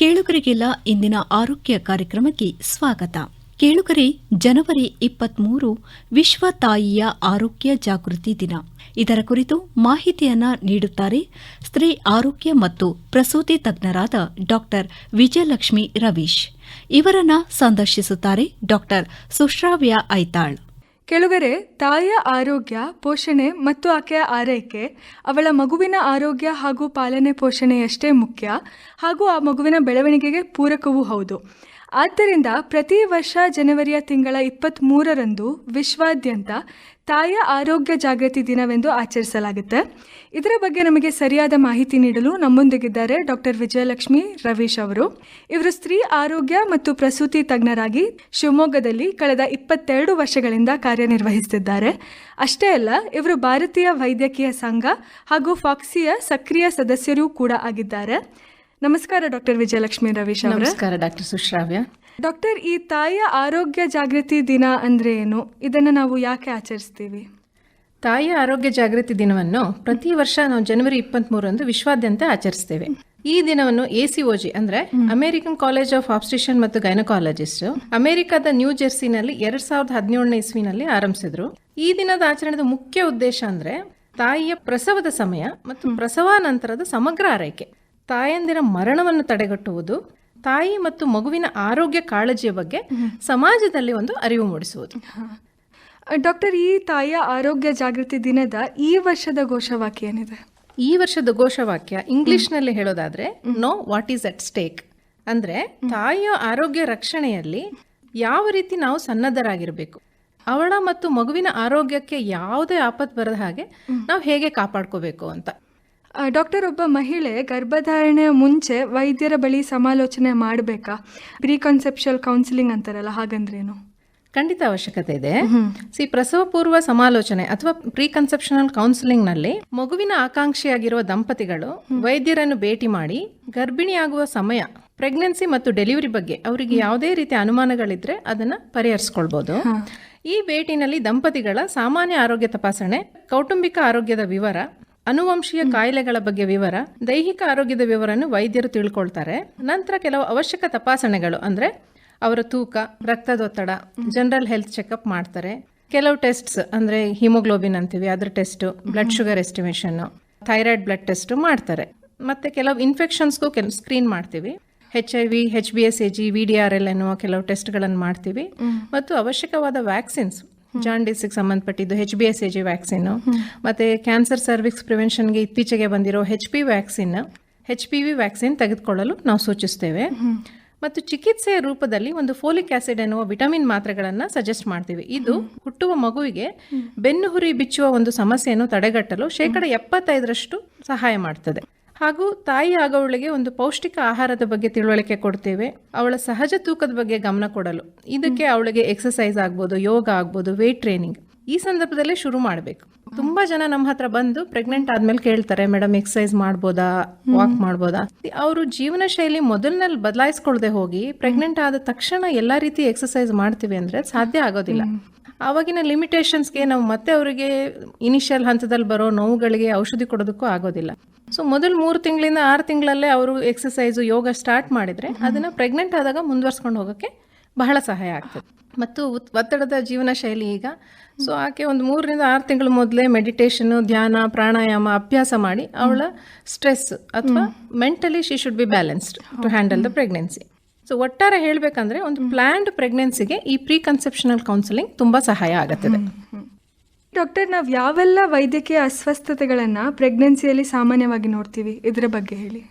ಕೇಳುಗರಿಗೆಲ್ಲ ಇಂದಿನ ಆರೋಗ್ಯ ಕಾರ್ಯಕ್ರಮಕ್ಕೆ ಸ್ವಾಗತ. ಕೇಳುಗರೆ, ಜನವರಿ ಇಪ್ಪತ್ಮೂರು, ವಿಶ್ವ ತಾಯಿಯ ಆರೋಗ್ಯ ಜಾಗೃತಿ ದಿನ. ಇದರ ಕುರಿತು ಮಾಹಿತಿಯನ್ನ ನೀಡುತ್ತಾರೆ ಸ್ತ್ರೀ ಆರೋಗ್ಯ ಮತ್ತು ಪ್ರಸೂತಿ ತಜ್ಞರಾದ ಡಾಕ್ಟರ್ ವಿಜಯಲಕ್ಷ್ಮಿ ರವೀಶ್. ಇವರನ್ನ ಸಂದರ್ಶಿಸುತ್ತಾರೆ ಡಾಕ್ಟರ್ ಸುಶ್ರಾವ್ಯ ಐತಾಳ್. ಕೆಳಗರೆ ತಾಯಿಯ ಆರೋಗ್ಯ, ಪೋಷಣೆ ಮತ್ತು ಆಕೆಯ ಆರೈಕೆ, ಅವಳ ಮಗುವಿನ ಆರೋಗ್ಯ ಹಾಗೂ ಪಾಲನೆ ಪೋಷಣೆಯಷ್ಟೇ ಮುಖ್ಯ ಹಾಗೂ ಆ ಮಗುವಿನ ಬೆಳವಣಿಗೆಗೆ ಪೂರಕವೂ ಹೌದು. ಆದ್ದರಿಂದ ಪ್ರತಿ ವರ್ಷ ಜನವರಿಯ ತಿಂಗಳ ಇಪ್ಪತ್ತ್ಮೂರರಂದು ವಿಶ್ವಾದ್ಯಂತ ತಾಯಿಯ ಆರೋಗ್ಯ ಜಾಗೃತಿ ದಿನವೆಂದು ಆಚರಿಸಲಾಗುತ್ತೆ. ಇದರ ಬಗ್ಗೆ ನಮಗೆ ಸರಿಯಾದ ಮಾಹಿತಿ ನೀಡಲು ನಮ್ಮೊಂದಿಗಿದ್ದಾರೆ ಡಾಕ್ಟರ್ ವಿಜಯಲಕ್ಷ್ಮಿ ರವೀಶ್ ಅವರು. ಇವರು ಸ್ತ್ರೀ ಆರೋಗ್ಯ ಮತ್ತು ಪ್ರಸೂತಿ ತಜ್ಞರಾಗಿ ಶಿವಮೊಗ್ಗದಲ್ಲಿ ಕಳೆದ ಇಪ್ಪತ್ತೆರಡು ವರ್ಷಗಳಿಂದ ಕಾರ್ಯನಿರ್ವಹಿಸುತ್ತಿದ್ದಾರೆ. ಅಷ್ಟೇ ಅಲ್ಲ, ಇವರು ಭಾರತೀಯ ವೈದ್ಯಕೀಯ ಸಂಘ ಹಾಗೂ ಫಾಕ್ಸಿಯ ಸಕ್ರಿಯ ಸದಸ್ಯರೂ ಕೂಡ ಆಗಿದ್ದಾರೆ. ನಮಸ್ಕಾರ ಡಾಕ್ಟರ್ ವಿಜಯಲಕ್ಷ್ಮಿ ರವೀಶ್ ಅವರೇ. ನಮಸ್ಕಾರ ಡಾಕ್ಟರ್ ಸುಶ್ರಾವ್ಯ. ಡಾಕ್ಟರ್ ಈ ತಾಯಿಯ ಆರೋಗ್ಯ ಜಾಗೃತಿ ದಿನ ಅಂದ್ರೆ ಏನು? ಇದನ್ನು ನಾವು ಯಾಕೆ ಆಚರಿಸ್ತೀವಿ? ತಾಯಿಯ ಆರೋಗ್ಯ ಜಾಗೃತಿ ದಿನವನ್ನು ಪ್ರತಿ ವರ್ಷ ನಾವು ಜನವರಿ ಇಪ್ಪತ್ಮೂರರಂದು ವಿಶ್ವಾದ್ಯಂತ ಆಚರಿಸ್ತೇವೆ. ಈ ದಿನವನ್ನು ಎ ಸಿ ಜಿ ಅಂದ್ರೆ ಅಮೆರಿಕನ್ ಕಾಲೇಜ್ ಆಫ್ ಆಬ್ಸ್ಟಿಷನ್ ಮತ್ತು ಗೈನಕಾಲಜಿಸ್ಟ್ ಅಮೆರಿಕದ ನ್ಯೂ ಜೆರ್ಸಿನಲ್ಲಿ ಎರಡ್ ಸಾವಿರದ ಹದಿನೇಳನೇ ಇಸ್ವಿನಲ್ಲಿ ಆರಂಭಿಸಿದ್ರು. ಈ ದಿನದ ಆಚರಣೆದ ಮುಖ್ಯ ಉದ್ದೇಶ ಅಂದ್ರೆ ತಾಯಿಯ ಪ್ರಸವದ ಸಮಯ ಮತ್ತು ಪ್ರಸವಾನಂತರದ ಸಮಗ್ರ ಆರೈಕೆ. ತಾಯಂದಿರ ಮರಣವನ್ನು ತಡೆಗಟ್ಟುವುದು ತಾಯಿ ಮತ್ತು ಮಗುವಿನ ಆರೋಗ್ಯ ಕಾಳಜಿಯ ಬಗ್ಗೆ ಸಮಾಜದಲ್ಲಿ ಒಂದು ಅರಿವು ಮೂಡಿಸುವುದು. ಡಾಕ್ಟರ್ ಈ ತಾಯಿಯ ಆರೋಗ್ಯ ಜಾಗೃತಿ ದಿನದ ಈ ವರ್ಷದ ಘೋಷವಾಕ್ಯ ಏನಿದೆ? ಈ ವರ್ಷದ ಘೋಷವಾಕ್ಯ ಇಂಗ್ಲಿಷ್ನಲ್ಲಿ ಹೇಳೋದಾದ್ರೆ know what is at stake ಅಂದ್ರೆ ತಾಯಿಯ ಆರೋಗ್ಯ ರಕ್ಷಣೆಯಲ್ಲಿ ಯಾವ ರೀತಿ ನಾವು ಸನ್ನದ್ಧರಾಗಿರಬೇಕು ಅವಳ ಮತ್ತು ಮಗುವಿನ ಆರೋಗ್ಯಕ್ಕೆ ಯಾವುದೇ ಆಪತ್ತು ಬರದ ಹಾಗೆ ನಾವು ಹೇಗೆ ಕಾಪಾಡ್ಕೋಬೇಕು ಅಂತ. ಡಾಕ್ಟರ್ ಒಬ್ಬ ಮಹಿಳೆ ಗರ್ಭಧಾರಣೆಯ ಮುಂಚೆ ವೈದ್ಯರ ಬಳಿ ಸಮಾಲೋಚನೆ ಮಾಡಬೇಕಾ? ಪ್ರೀ ಕನ್ಸೆಪ್ಷುವಲ್ ಕೌನ್ಸಿಲಿಂಗ್ ಅಂತಾರಲ್ಲ ಹಾಗಂದ್ರೇನು? ಖಂಡಿತ ಅವಶ್ಯಕತೆ ಇದೆ. ಸಿ ಪ್ರಸವ ಪೂರ್ವ ಸಮಾಲೋಚನೆ ಅಥವಾ ಪ್ರೀ ಕನ್ಸೆಪ್ಷನಲ್ ಕೌನ್ಸಿಲಿಂಗ್ನಲ್ಲಿ ಮಗುವಿನ ಆಕಾಂಕ್ಷಿಯಾಗಿರುವ ದಂಪತಿಗಳು ವೈದ್ಯರನ್ನು ಭೇಟಿ ಮಾಡಿ ಗರ್ಭಿಣಿಯಾಗುವ ಸಮಯ ಪ್ರೆಗ್ನೆನ್ಸಿ ಮತ್ತು ಡೆಲಿವರಿ ಬಗ್ಗೆ ಅವರಿಗೆ ಯಾವುದೇ ರೀತಿಯ ಅನುಮಾನಗಳಿದ್ರೆ ಅದನ್ನ ಪರಿಹರಿಸ್ಕೊಳ್ಬಹುದು ಈ ಭೇಟಿನಲ್ಲಿ ದಂಪತಿಗಳ ಸಾಮಾನ್ಯ ಆರೋಗ್ಯ ತಪಾಸಣೆ ಕೌಟುಂಬಿಕ ಆರೋಗ್ಯದ ವಿವರ ಅನುವಂಶೀಯ ಕಾಯಿಲೆಗಳ ಬಗ್ಗೆ ವಿವರ ದೈಹಿಕ ಆರೋಗ್ಯದ ವಿವರನ್ನು ವೈದ್ಯರು ತಿಳ್ಕೊಳ್ತಾರೆ. ನಂತರ ಕೆಲವು ಅವಶ್ಯಕ ತಪಾಸಣೆಗಳು ಅಂದ್ರೆ ಅವರ ತೂಕ ರಕ್ತದೊತ್ತಡ ಜನರಲ್ ಹೆಲ್ತ್ ಚೆಕಪ್ ಮಾಡ್ತಾರೆ. ಕೆಲವು ಟೆಸ್ಟ್ಸ್ ಅಂದ್ರೆ ಹಿಮೋಗ್ಲೋಬಿನ್ ಅಂತೀವಿ ಅದ್ರ test blood sugar estimation thyroid blood test ಮಾಡ್ತಾರೆ. ಮತ್ತೆ ಕೆಲವು ಇನ್ಫೆಕ್ಷನ್ಸ್ಗೂ ಕೆಲ ಸ್ಕ್ರೀನ್ ಮಾಡ್ತೀವಿ. H I V H B S A G V D R L ಎನ್ನುವ ಕೆಲವು ಟೆಸ್ಟ್ಗಳನ್ನು ಮಾಡ್ತೀವಿ. ಮತ್ತು ಅವಶ್ಯಕವಾದ ವ್ಯಾಕ್ಸಿನ್ಸ್ ಜಾಂಡೀಸಿಗೆ ಸಂಬಂಧಪಟ್ಟಿದ್ದು H B S A G vaccine ಮತ್ತೆ ಕ್ಯಾನ್ಸರ್ ಸರ್ವಿಕ್ಸ್ ಪ್ರಿವೆನ್ಷನ್ಗೆ ಇತ್ತೀಚೆಗೆ ಬಂದಿರೋ H P vaccine H P V vaccine ತೆಗೆದುಕೊಳ್ಳಲು ನಾವು ಸೂಚಿಸ್ತೇವೆ. ಮತ್ತು ಚಿಕಿತ್ಸೆಯ ರೂಪದಲ್ಲಿ ಒಂದು ಫೋಲಿಕ್ ಆಸಿಡ್ ಎನ್ನುವ ವಿಟಮಿನ್ ಮಾತ್ರೆಗಳನ್ನು ಸಜೆಸ್ಟ್ ಮಾಡ್ತೀವಿ. ಇದು ಹುಟ್ಟುವ ಮಗುವಿಗೆ ಬೆನ್ನುಹುರಿ ಬಿಚ್ಚುವ ಒಂದು ಸಮಸ್ಯೆಯನ್ನು ತಡೆಗಟ್ಟಲು ಶೇಕಡ ಎಪ್ಪತ್ತೈದರಷ್ಟು ಸಹಾಯ ಮಾಡ್ತದೆ. ಹಾಗೂ ತಾಯಿ ಆಗೋವಳಿಗೆ ಒಂದು ಪೌಷ್ಟಿಕ ಆಹಾರದ ಬಗ್ಗೆ ತಿಳುವಳಿಕೆ ಕೊಡ್ತೇವೆ. ಅವಳ ಸಹಜ ತೂಕದ ಬಗ್ಗೆ ಗಮನ ಕೊಡಲು. ಇದಕ್ಕೆ ಅವಳಿಗೆ ಎಕ್ಸಸೈಸ್ ಆಗ್ಬೋದು ಯೋಗ ಆಗ್ಬೋದು ವೇಟ್ ಟ್ರೈನಿಂಗ್ ಈ ಸಂದರ್ಭದಲ್ಲೇ ಶುರು ಮಾಡಬೇಕು. ತುಂಬಾ ಜನ ನಮ್ಮ ಹತ್ರ ಬಂದು ಪ್ರೆಗ್ನೆಂಟ್ ಆದ್ಮೇಲೆ ಕೇಳ್ತಾರೆ ಮೇಡಮ್ ಎಕ್ಸಸೈಸ್ ಮಾಡ್ಬೋದಾ? ವಾಕ್ ಮಾಡ್ಬೋದಾ? ಅವರು ಜೀವನ ಶೈಲಿ ಮೊದಲಿನಲ್ಲಿ ಬದಲಾಯಿಸ್ಕೊಳ್ದೆ ಹೋಗಿ ಪ್ರೆಗ್ನೆಂಟ್ ಆದ ತಕ್ಷಣ ಎಲ್ಲಾ ರೀತಿ ಎಕ್ಸಸೈಸ್ ಮಾಡ್ತೀವಿ ಅಂದ್ರೆ ಸಾಧ್ಯ ಆಗೋದಿಲ್ಲ. ಆವಾಗಿನ ಲಿಮಿಟೇಷನ್ಸ್ಗೆ ನಾವು ಮತ್ತೆ ಅವರಿಗೆ ಇನಿಷಿಯಲ್ ಹಂತದಲ್ಲಿ ಬರೋ ನೋವುಗಳಿಗೆ ಔಷಧಿ ಕೊಡೋದಕ್ಕೂ ಆಗೋದಿಲ್ಲ. ಸೊ ಮೊದಲು ಮೂರು ತಿಂಗಳಿಂದ ಆರು ತಿಂಗಳಲ್ಲೇ ಅವರು ಎಕ್ಸಸೈಸು ಯೋಗ ಸ್ಟಾರ್ಟ್ ಮಾಡಿದ್ರೆ ಅದನ್ನ ಪ್ರೆಗ್ನೆಂಟ್ ಆದಾಗ ಮುಂದುವರ್ಸ್ಕೊಂಡು ಹೋಗೋಕ್ಕೆ ಬಹಳ ಸಹಾಯ ಆಗ್ತದೆ. ಮತ್ತು ಒತ್ತಡದ ಜೀವನ ಶೈಲಿ ಈಗ? ಸೊ ಆಕೆ ಒಂದು ಮೂರರಿಂದ ಆರು ತಿಂಗಳ ಮೊದಲೇ ಮೆಡಿಟೇಷನ್ ಧ್ಯಾನ ಪ್ರಾಣಾಯಾಮ ಅಭ್ಯಾಸ ಮಾಡಿ ಅವಳ ಸ್ಟ್ರೆಸ್ ಅಥವಾ mentally she should be balanced to handle the pregnancy so ಒಟ್ಟಾರೆ ಹೇಳಬೇಕಂದ್ರೆ ಒಂದು ಪ್ಲಾನ್ಡ್ ಪ್ರೆಗ್ನೆನ್ಸಿಗೆ ಈ ಪ್ರೀ ಕನ್ಸೆಪ್ಷನಲ್ ಕೌನ್ಸಿಲಿಂಗ್ ತುಂಬಾ ಸಹಾಯ ಆಗುತ್ತದೆ. ಡಾಕ್ಟರ್ ನಾವು ಯಾವೆಲ್ಲ ವೈದ್ಯಕೀಯ ಅಸ್ವಸ್ಥತೆಗಳನ್ನು ಪ್ರೆಗ್ನೆನ್ಸಿಯಲ್ಲಿ ಸಾಮಾನ್ಯವಾಗಿ ನೋಡ್ತೀವಿ? ಇದರ ಬಗ್ಗೆ ಹೇಳಿ.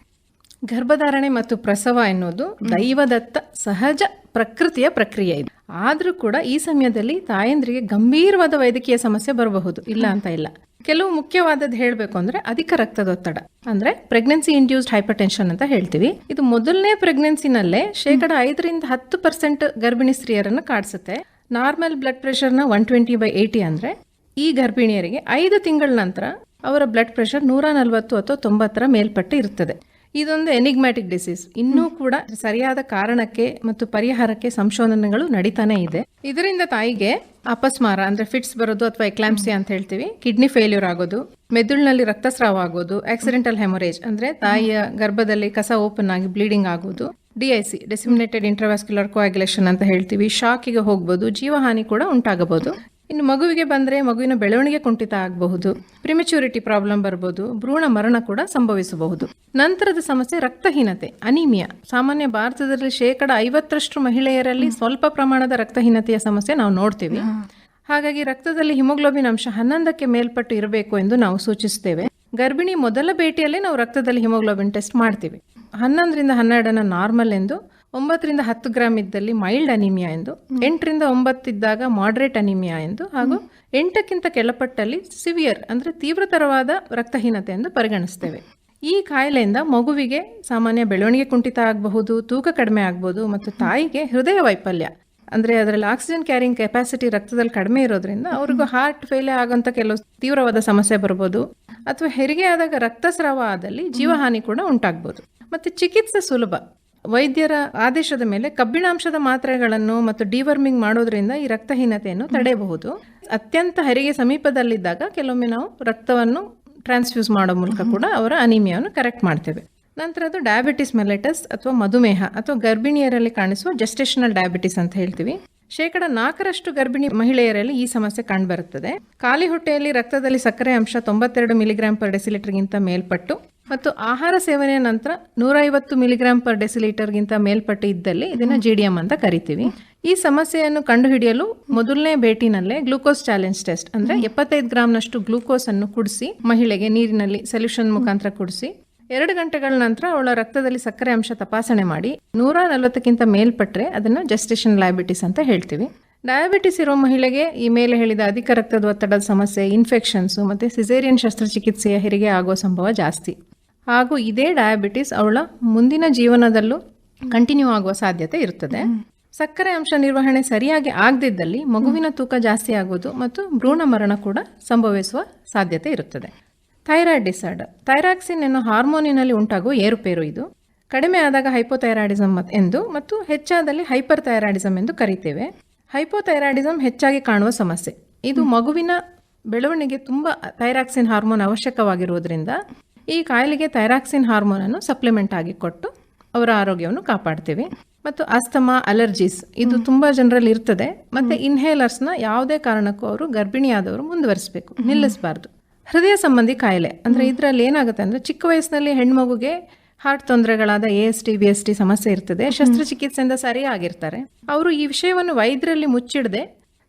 ಗರ್ಭಧಾರಣೆ ಮತ್ತು ಪ್ರಸವ ಎನ್ನುವುದು ದೈವದತ್ತ ಸಹಜ ಪ್ರಕೃತಿಯ ಪ್ರಕ್ರಿಯೆ ಇದು. ಆದರೂ ಕೂಡ ಈ ಸಮಯದಲ್ಲಿ ತಾಯಂದ್ರಿಗೆ ಗಂಭೀರವಾದ ವೈದ್ಯಕೀಯ ಸಮಸ್ಯೆ ಬರಬಹುದು. ಇಲ್ಲ ಅಂತ ಇಲ್ಲ. ಕೆಲವು ಮುಖ್ಯವಾದದ್ದು ಹೇಳಬೇಕು ಅಂದ್ರೆ ಅಧಿಕ ರಕ್ತದೊತ್ತಡ. ಅಂದ್ರೆ ಪ್ರೆಗ್ನೆನ್ಸಿ ಇಂಡ್ಯೂಸ್ಡ್ ಹೈಪರ್ಟೆನ್ಷನ್ ಅಂತ ಹೇಳ್ತೀವಿ. ಇದು ಮೊದಲನೇ ಪ್ರೆಗ್ನೆನ್ಸಿನಲ್ಲೇ ಶೇಕಡ ಐದರಿಂದ ಹತ್ತು ಪರ್ಸೆಂಟ್ ಗರ್ಭಿಣಿ ಸ್ತ್ರೀಯರನ್ನು ಕಾಡಿಸುತ್ತೆ. ನಾರ್ಮಲ್ ಬ್ಲಡ್ ಪ್ರೆಷರ್ನ ಒನ್ ಟ್ವೆಂಟಿ ಬೈ ಏಯ್ಟಿ ಅಂದ್ರೆ ಈ ಗರ್ಭಿಣಿಯರಿಗೆ ಐದು ತಿಂಗಳ ನಂತರ ಅವರ ಬ್ಲಡ್ ಪ್ರೆಷರ್ ನೂರ ನಲವತ್ತು ಅಥವಾ ತೊಂಬತ್ತರ ಮೇಲ್ಪಟ್ಟು ಇರ್ತದೆ. ಇದೊಂದು ಎನಿಗ್ಮ್ಯಾಟಿಕ್ ಡಿಸೀಸ್ ಇನ್ನೂ ಕೂಡ ಸರಿಯಾದ ಕಾರಣಕ್ಕೆ ಮತ್ತು ಪರಿಹಾರಕ್ಕೆ ಸಂಶೋಧನೆಗಳು ನಡೀತಾನೆ ಇದೆ. ಇದರಿಂದ ತಾಯಿಗೆ ಅಪಸ್ಮಾರ ಅಂದ್ರೆ ಫಿಟ್ಸ್ ಬರೋದು ಅಥವಾ ಎಕ್ಲಾಂಪ್ಸಿ ಅಂತ ಹೇಳ್ತೀವಿ ಕಿಡ್ನಿ ಫೇಲ್ಯೂರ್ ಆಗೋದು ಮೆದುಳಿನಲ್ಲಿ ರಕ್ತಸ್ರಾವ ಆಗೋದು ಆಕ್ಸಿಡೆಂಟಲ್ ಹೆಮೊರೇಜ್ ಅಂದ್ರೆ ತಾಯಿಯ ಗರ್ಭದಲ್ಲಿ ಕಸ ಓಪನ್ ಆಗಿ ಬ್ಲೀಡಿಂಗ್ ಆಗೋದು ಡಿಐಸಿ ಡೆಸಿಮಿನೇಟೆಡ್ ಇಂಟ್ರಾವಾಸ್ಕ್ಯುಲರ್ ಕೋಆಗ್ಯುಲೇಷನ್ ಅಂತ ಹೇಳ್ತೀವಿ ಶಾಕಿಗೆ ಹೋಗ್ಬೋದು ಜೀವಹಾನಿ ಕೂಡ ಉಂಟಾಗಬಹುದು. ಇನ್ನು ಮಗುವಿಗೆ ಬಂದ್ರೆ ಮಗುವಿನ ಬೆಳವಣಿಗೆ ಕುಂಠಿತ ಆಗಬಹುದು ಪ್ರಿಮೆಚ್ಯೂರಿಟಿ ಪ್ರಾಬ್ಲಮ್ ಬರ್ಬೋದು ಭ್ರೂಣ ಮರಣ ಕೂಡ ಸಂಭವಿಸಬಹುದು. ನಂತರದ ಸಮಸ್ಯೆ ರಕ್ತಹೀನತೆ ಅನಿಮಿಯಾ. ಸಾಮಾನ್ಯ ಭಾರತದಲ್ಲಿ ಶೇಕಡ ಐವತ್ತರಷ್ಟು ಮಹಿಳೆಯರಲ್ಲಿ ಸ್ವಲ್ಪ ಪ್ರಮಾಣದ ರಕ್ತಹೀನತೆಯ ಸಮಸ್ಯೆ ನಾವು ನೋಡ್ತೀವಿ. ಹಾಗಾಗಿ ರಕ್ತದಲ್ಲಿ ಹಿಮೋಗ್ಲೋಬಿನ್ ಅಂಶ ಹನ್ನೊಂದಕ್ಕೆ ಮೇಲ್ಪಟ್ಟು ಇರಬೇಕು ಎಂದು ನಾವು ಸೂಚಿಸುತ್ತೇವೆ ಗರ್ಭಿಣಿ ಮೊದಲ ಭೇಟಿಯಲ್ಲೇ ನಾವು ರಕ್ತದಲ್ಲಿ ಹಿಮೋಗ್ಲೋಬಿನ್ ಟೆಸ್ಟ್ ಮಾಡ್ತೀವಿ. ಹನ್ನೊಂದರಿಂದ ಹನ್ನೆರಡನ್ನು ನಾರ್ಮಲ್ ಎಂದು ಒಂಬತ್ತರಿಂದ ಹತ್ತು ಗ್ರಾಮ್ ಇದ್ದಲ್ಲಿ ಮೈಲ್ಡ್ ಅನಿಮಿಯಾ ಎಂದು, ಎಂಟರಿಂದ ಒಂಬತ್ತಿದ್ದಾಗ ಮಾಡ್ರೇಟ್ ಅನಿಮಿಯಾ ಎಂದು, ಹಾಗೂ ಎಂಟಕ್ಕಿಂತ ಕೆಳಪಟ್ಟಲ್ಲಿ ಸಿವಿಯರ್ ಅಂದ್ರೆ ತೀವ್ರತರವಾದ ರಕ್ತಹೀನತೆ ಎಂದು ಪರಿಗಣಿಸ್ತೇವೆ. ಈ ಕಾಯಿಲೆಯಿಂದ ಮಗುವಿಗೆ ಸಾಮಾನ್ಯ ಬೆಳವಣಿಗೆ ಕುಂಠಿತ ಆಗಬಹುದು, ತೂಕ ಕಡಿಮೆ ಆಗ್ಬೋದು ಮತ್ತು ತಾಯಿಗೆ ಹೃದಯ ವೈಫಲ್ಯ. ಅಂದ್ರೆ ಅದರಲ್ಲಿ ಆಕ್ಸಿಜನ್ ಕ್ಯಾರಿಂಗ್ ಕೆಪಾಸಿಟಿ ರಕ್ತದಲ್ಲಿ ಕಡಿಮೆ ಇರೋದ್ರಿಂದ ಅವ್ರಿಗೂ ಹಾರ್ಟ್ ಫೇಲೆ ಆಗೋಂಥ ಕೆಲವು ತೀವ್ರವಾದ ಸಮಸ್ಯೆ ಬರ್ಬೋದು. ಅಥವಾ ಹೆರಿಗೆ ಆದಾಗ ರಕ್ತಸ್ರಾವ ಆದಲ್ಲಿ ಜೀವಹಾನಿ ಕೂಡ ಉಂಟಾಗ್ಬೋದು. ಮತ್ತೆ ಚಿಕಿತ್ಸೆ ಸುಲಭ. ವೈದ್ಯರ ಆದೇಶದ ಮೇಲೆ ಕಬ್ಬಿಣಾಂಶದ ಮಾತ್ರೆಗಳನ್ನು ಮತ್ತು ಡಿವರ್ಮಿಂಗ್ ಮಾಡೋದ್ರಿಂದ ಈ ರಕ್ತಹೀನತೆಯನ್ನು ತಡೆಯಬಹುದು. ಅತ್ಯಂತ ಹೆರಿಗೆ ಸಮೀಪದಲ್ಲಿದ್ದಾಗ ಕೆಲವೊಮ್ಮೆ ನಾವು ರಕ್ತವನ್ನು ಟ್ರಾನ್ಸ್ಫ್ಯೂಸ್ ಮಾಡೋ ಮೂಲಕ ಕೂಡ ಅವರ ಅನಿಮಿಯಾವನ್ನು ಕರೆಕ್ಟ್ ಮಾಡ್ತೇವೆ. ನಂತರ ಅದು ಡಯಾಬಿಟಿಸ್ ಮೆಲೆಟಸ್ ಅಥವಾ ಮಧುಮೇಹ ಅಥವಾ ಗರ್ಭಿಣಿಯರಲ್ಲಿ ಕಾಣಿಸುವ ಜೆಸ್ಟೇಷನಲ್ ಡಯಾಬಿಟಿಸ್ ಅಂತ ಹೇಳ್ತೀವಿ. ಶೇಕಡ ನಾಲ್ಕರಷ್ಟು ಗರ್ಭಿಣಿ ಮಹಿಳೆಯರಲ್ಲಿ ಈ ಸಮಸ್ಯೆ ಕಂಡುಬರುತ್ತದೆ. ಖಾಲಿ ಹೊಟ್ಟೆಯಲ್ಲಿ ರಕ್ತದಲ್ಲಿ ಸಕ್ಕರೆ ಅಂಶ ತೊಂಬತ್ತೆರಡು ಮಿಲಿಗ್ರಾಂ ಪರ್ ಡೆಸಿಲೀಟರ್ಗಿಂತ ಮೇಲ್ಪಟ್ಟು ಮತ್ತು ಆಹಾರ ಸೇವನೆಯ ನಂತರ ನೂರೈವತ್ತು ಮಿಲಿಗ್ರಾಂ ಪರ್ ಡೆಸಿಲೀಟರ್ಗಿಂತ ಮೇಲ್ಪಟ್ಟು ಇದ್ದಲ್ಲಿ ಇದನ್ನ ಎಂ ಅಂತ ಕರಿತೀವಿ. ಈ ಸಮಸ್ಯೆಯನ್ನು ಕಂಡುಹಿಡಿಯಲು ಮೊದಲನೇ ಭೇಟಿನಲ್ಲೇ ಗ್ಲೂಕೋಸ್ ಚಾಲೆಂಜ್ ಟೆಸ್ಟ್ ಅಂದ್ರೆ ಎಪ್ಪತ್ತೈದು ಗ್ರಾಂನಷ್ಟು ಗ್ಲೂಕೋಸ್ ಅನ್ನು ಕುಡಿಸಿ ಮಹಿಳೆಗೆ ನೀರಿನಲ್ಲಿ ಸೊಲ್ಯೂಷನ್ ಮುಖಾಂತರ ಕುಡಿಸಿ ಎರಡು ಗಂಟೆಗಳ ನಂತರ ಅವಳ ರಕ್ತದಲ್ಲಿ ಸಕ್ಕರೆ ಅಂಶ ತಪಾಸಣೆ ಮಾಡಿ ನೂರ ನಲವತ್ತಕ್ಕಿಂತ ಮೇಲ್ಪಟ್ಟರೆ ಅದನ್ನ ಜಸ್ಟೇಷನ್ ಲಯಾಬಿಟಿಸ್ ಅಂತ ಹೇಳ್ತೀವಿ. ಡಯಾಬಿಟಿಸ್ ಇರೋ ಮಹಿಳೆಗೆ ಈ ಮೇಲೆ ಹೇಳಿದ ಅಧಿಕ ರಕ್ತದ ಒತ್ತಡದ ಸಮಸ್ಯೆ ಇನ್ಫೆಕ್ಷನ್ಸು ಮತ್ತೆ ಸಿಸೇರಿಯನ್ ಶಸ್ತ್ರಚಿಕಿತ್ಸೆಯ ಹೆರಿಗೆ ಆಗುವ ಸಂಭವ ಜಾಸ್ತಿ. ಹಾಗೂ ಇದೇ ಡಯಾಬಿಟಿಸ್ ಅವಳ ಮುಂದಿನ ಜೀವನದಲ್ಲೂ ಕಂಟಿನ್ಯೂ ಆಗುವ ಸಾಧ್ಯತೆ ಇರುತ್ತದೆ ಸಕ್ಕರೆ ಅಂಶ ನಿರ್ವಹಣೆ ಸರಿಯಾಗಿ ಆಗದಿದ್ದಲ್ಲಿ ಮಗುವಿನ ತೂಕ ಜಾಸ್ತಿ ಆಗುವುದು ಮತ್ತು ಭ್ರೂಣ ಮರಣ ಕೂಡ ಸಂಭವಿಸುವ ಸಾಧ್ಯತೆ ಇರುತ್ತದೆ. Thyroid disorder. ಥೈರಾಕ್ಸಿನ್ ಎನ್ನುವ ಹಾರ್ಮೋನಿನಲ್ಲಿ ಉಂಟಾಗುವ ಏರುಪೇರು ಇದು. ಕಡಿಮೆ ಆದಾಗ ಹೈಪೋಥೈರಾಯ್ಡಿಸಮ್ ಎಂದು ಮತ್ತು ಹೆಚ್ಚಾದಲ್ಲಿ ಹೈಪರ್ ಥೈರಾಯ್ಡಿಸಮ್ ಎಂದು ಕರೀತೇವೆ. ಹೈಪೋಥೈರಾಯ್ಡಿಸಮ್ ಹೆಚ್ಚಾಗಿ ಕಾಣುವ ಸಮಸ್ಯೆ. ಇದು ಮಗುವಿನ ಬೆಳವಣಿಗೆ ತುಂಬ ಥೈರಾಕ್ಸಿನ್ ಹಾರ್ಮೋನ್ ಅವಶ್ಯಕವಾಗಿರುವುದರಿಂದ ಈ ಕಾಯಿಲೆಗೆ ಥೈರಾಕ್ಸಿನ್ ಹಾರ್ಮೋನ್ ಅನ್ನು ಸಪ್ಲಿಮೆಂಟ್ ಆಗಿ ಕೊಟ್ಟು ಅವರ ಆರೋಗ್ಯವನ್ನು ಕಾಪಾಡ್ತೀವಿ. ಮತ್ತು ಅಸ್ತಮಾ ಅಲರ್ಜೀಸ್ ಇದು ತುಂಬಾ ಜನರಲ್ಲಿ ಇರ್ತದೆ. ಮತ್ತೆ ಇನ್ಹೇಲರ್ಸ್ನ ಯಾವುದೇ ಕಾರಣಕ್ಕೂ ಅವರು ಗರ್ಭಿಣಿಯಾದವರು ಮುಂದುವರಿಸಬೇಕು. ನಿಲ್ಲಿಸಬಾರ್ದು. ಹೃದಯ ಸಂಬಂಧಿ ಕಾಯಿಲೆ. ಅಂದರೆ ಇದರಲ್ಲಿ ಏನಾಗುತ್ತೆ ಅಂದ್ರೆ ಚಿಕ್ಕ ವಯಸ್ಸಿನಲ್ಲಿ ಹೆಣ್ಮಗುಗೆ heart ತೊಂದರೆಗಳಾದ A S D V S D ಸಮಸ್ಯೆ ಇರ್ತದೆ. ಶಸ್ತ್ರಚಿಕಿತ್ಸೆಯಿಂದ ಸರಿಯಾಗಿರ್ತಾರೆ. ಅವರು ಈ ವಿಷಯವನ್ನು ವೈದ್ಯರಲ್ಲಿ ಮುಚ್ಚಿಡದೆ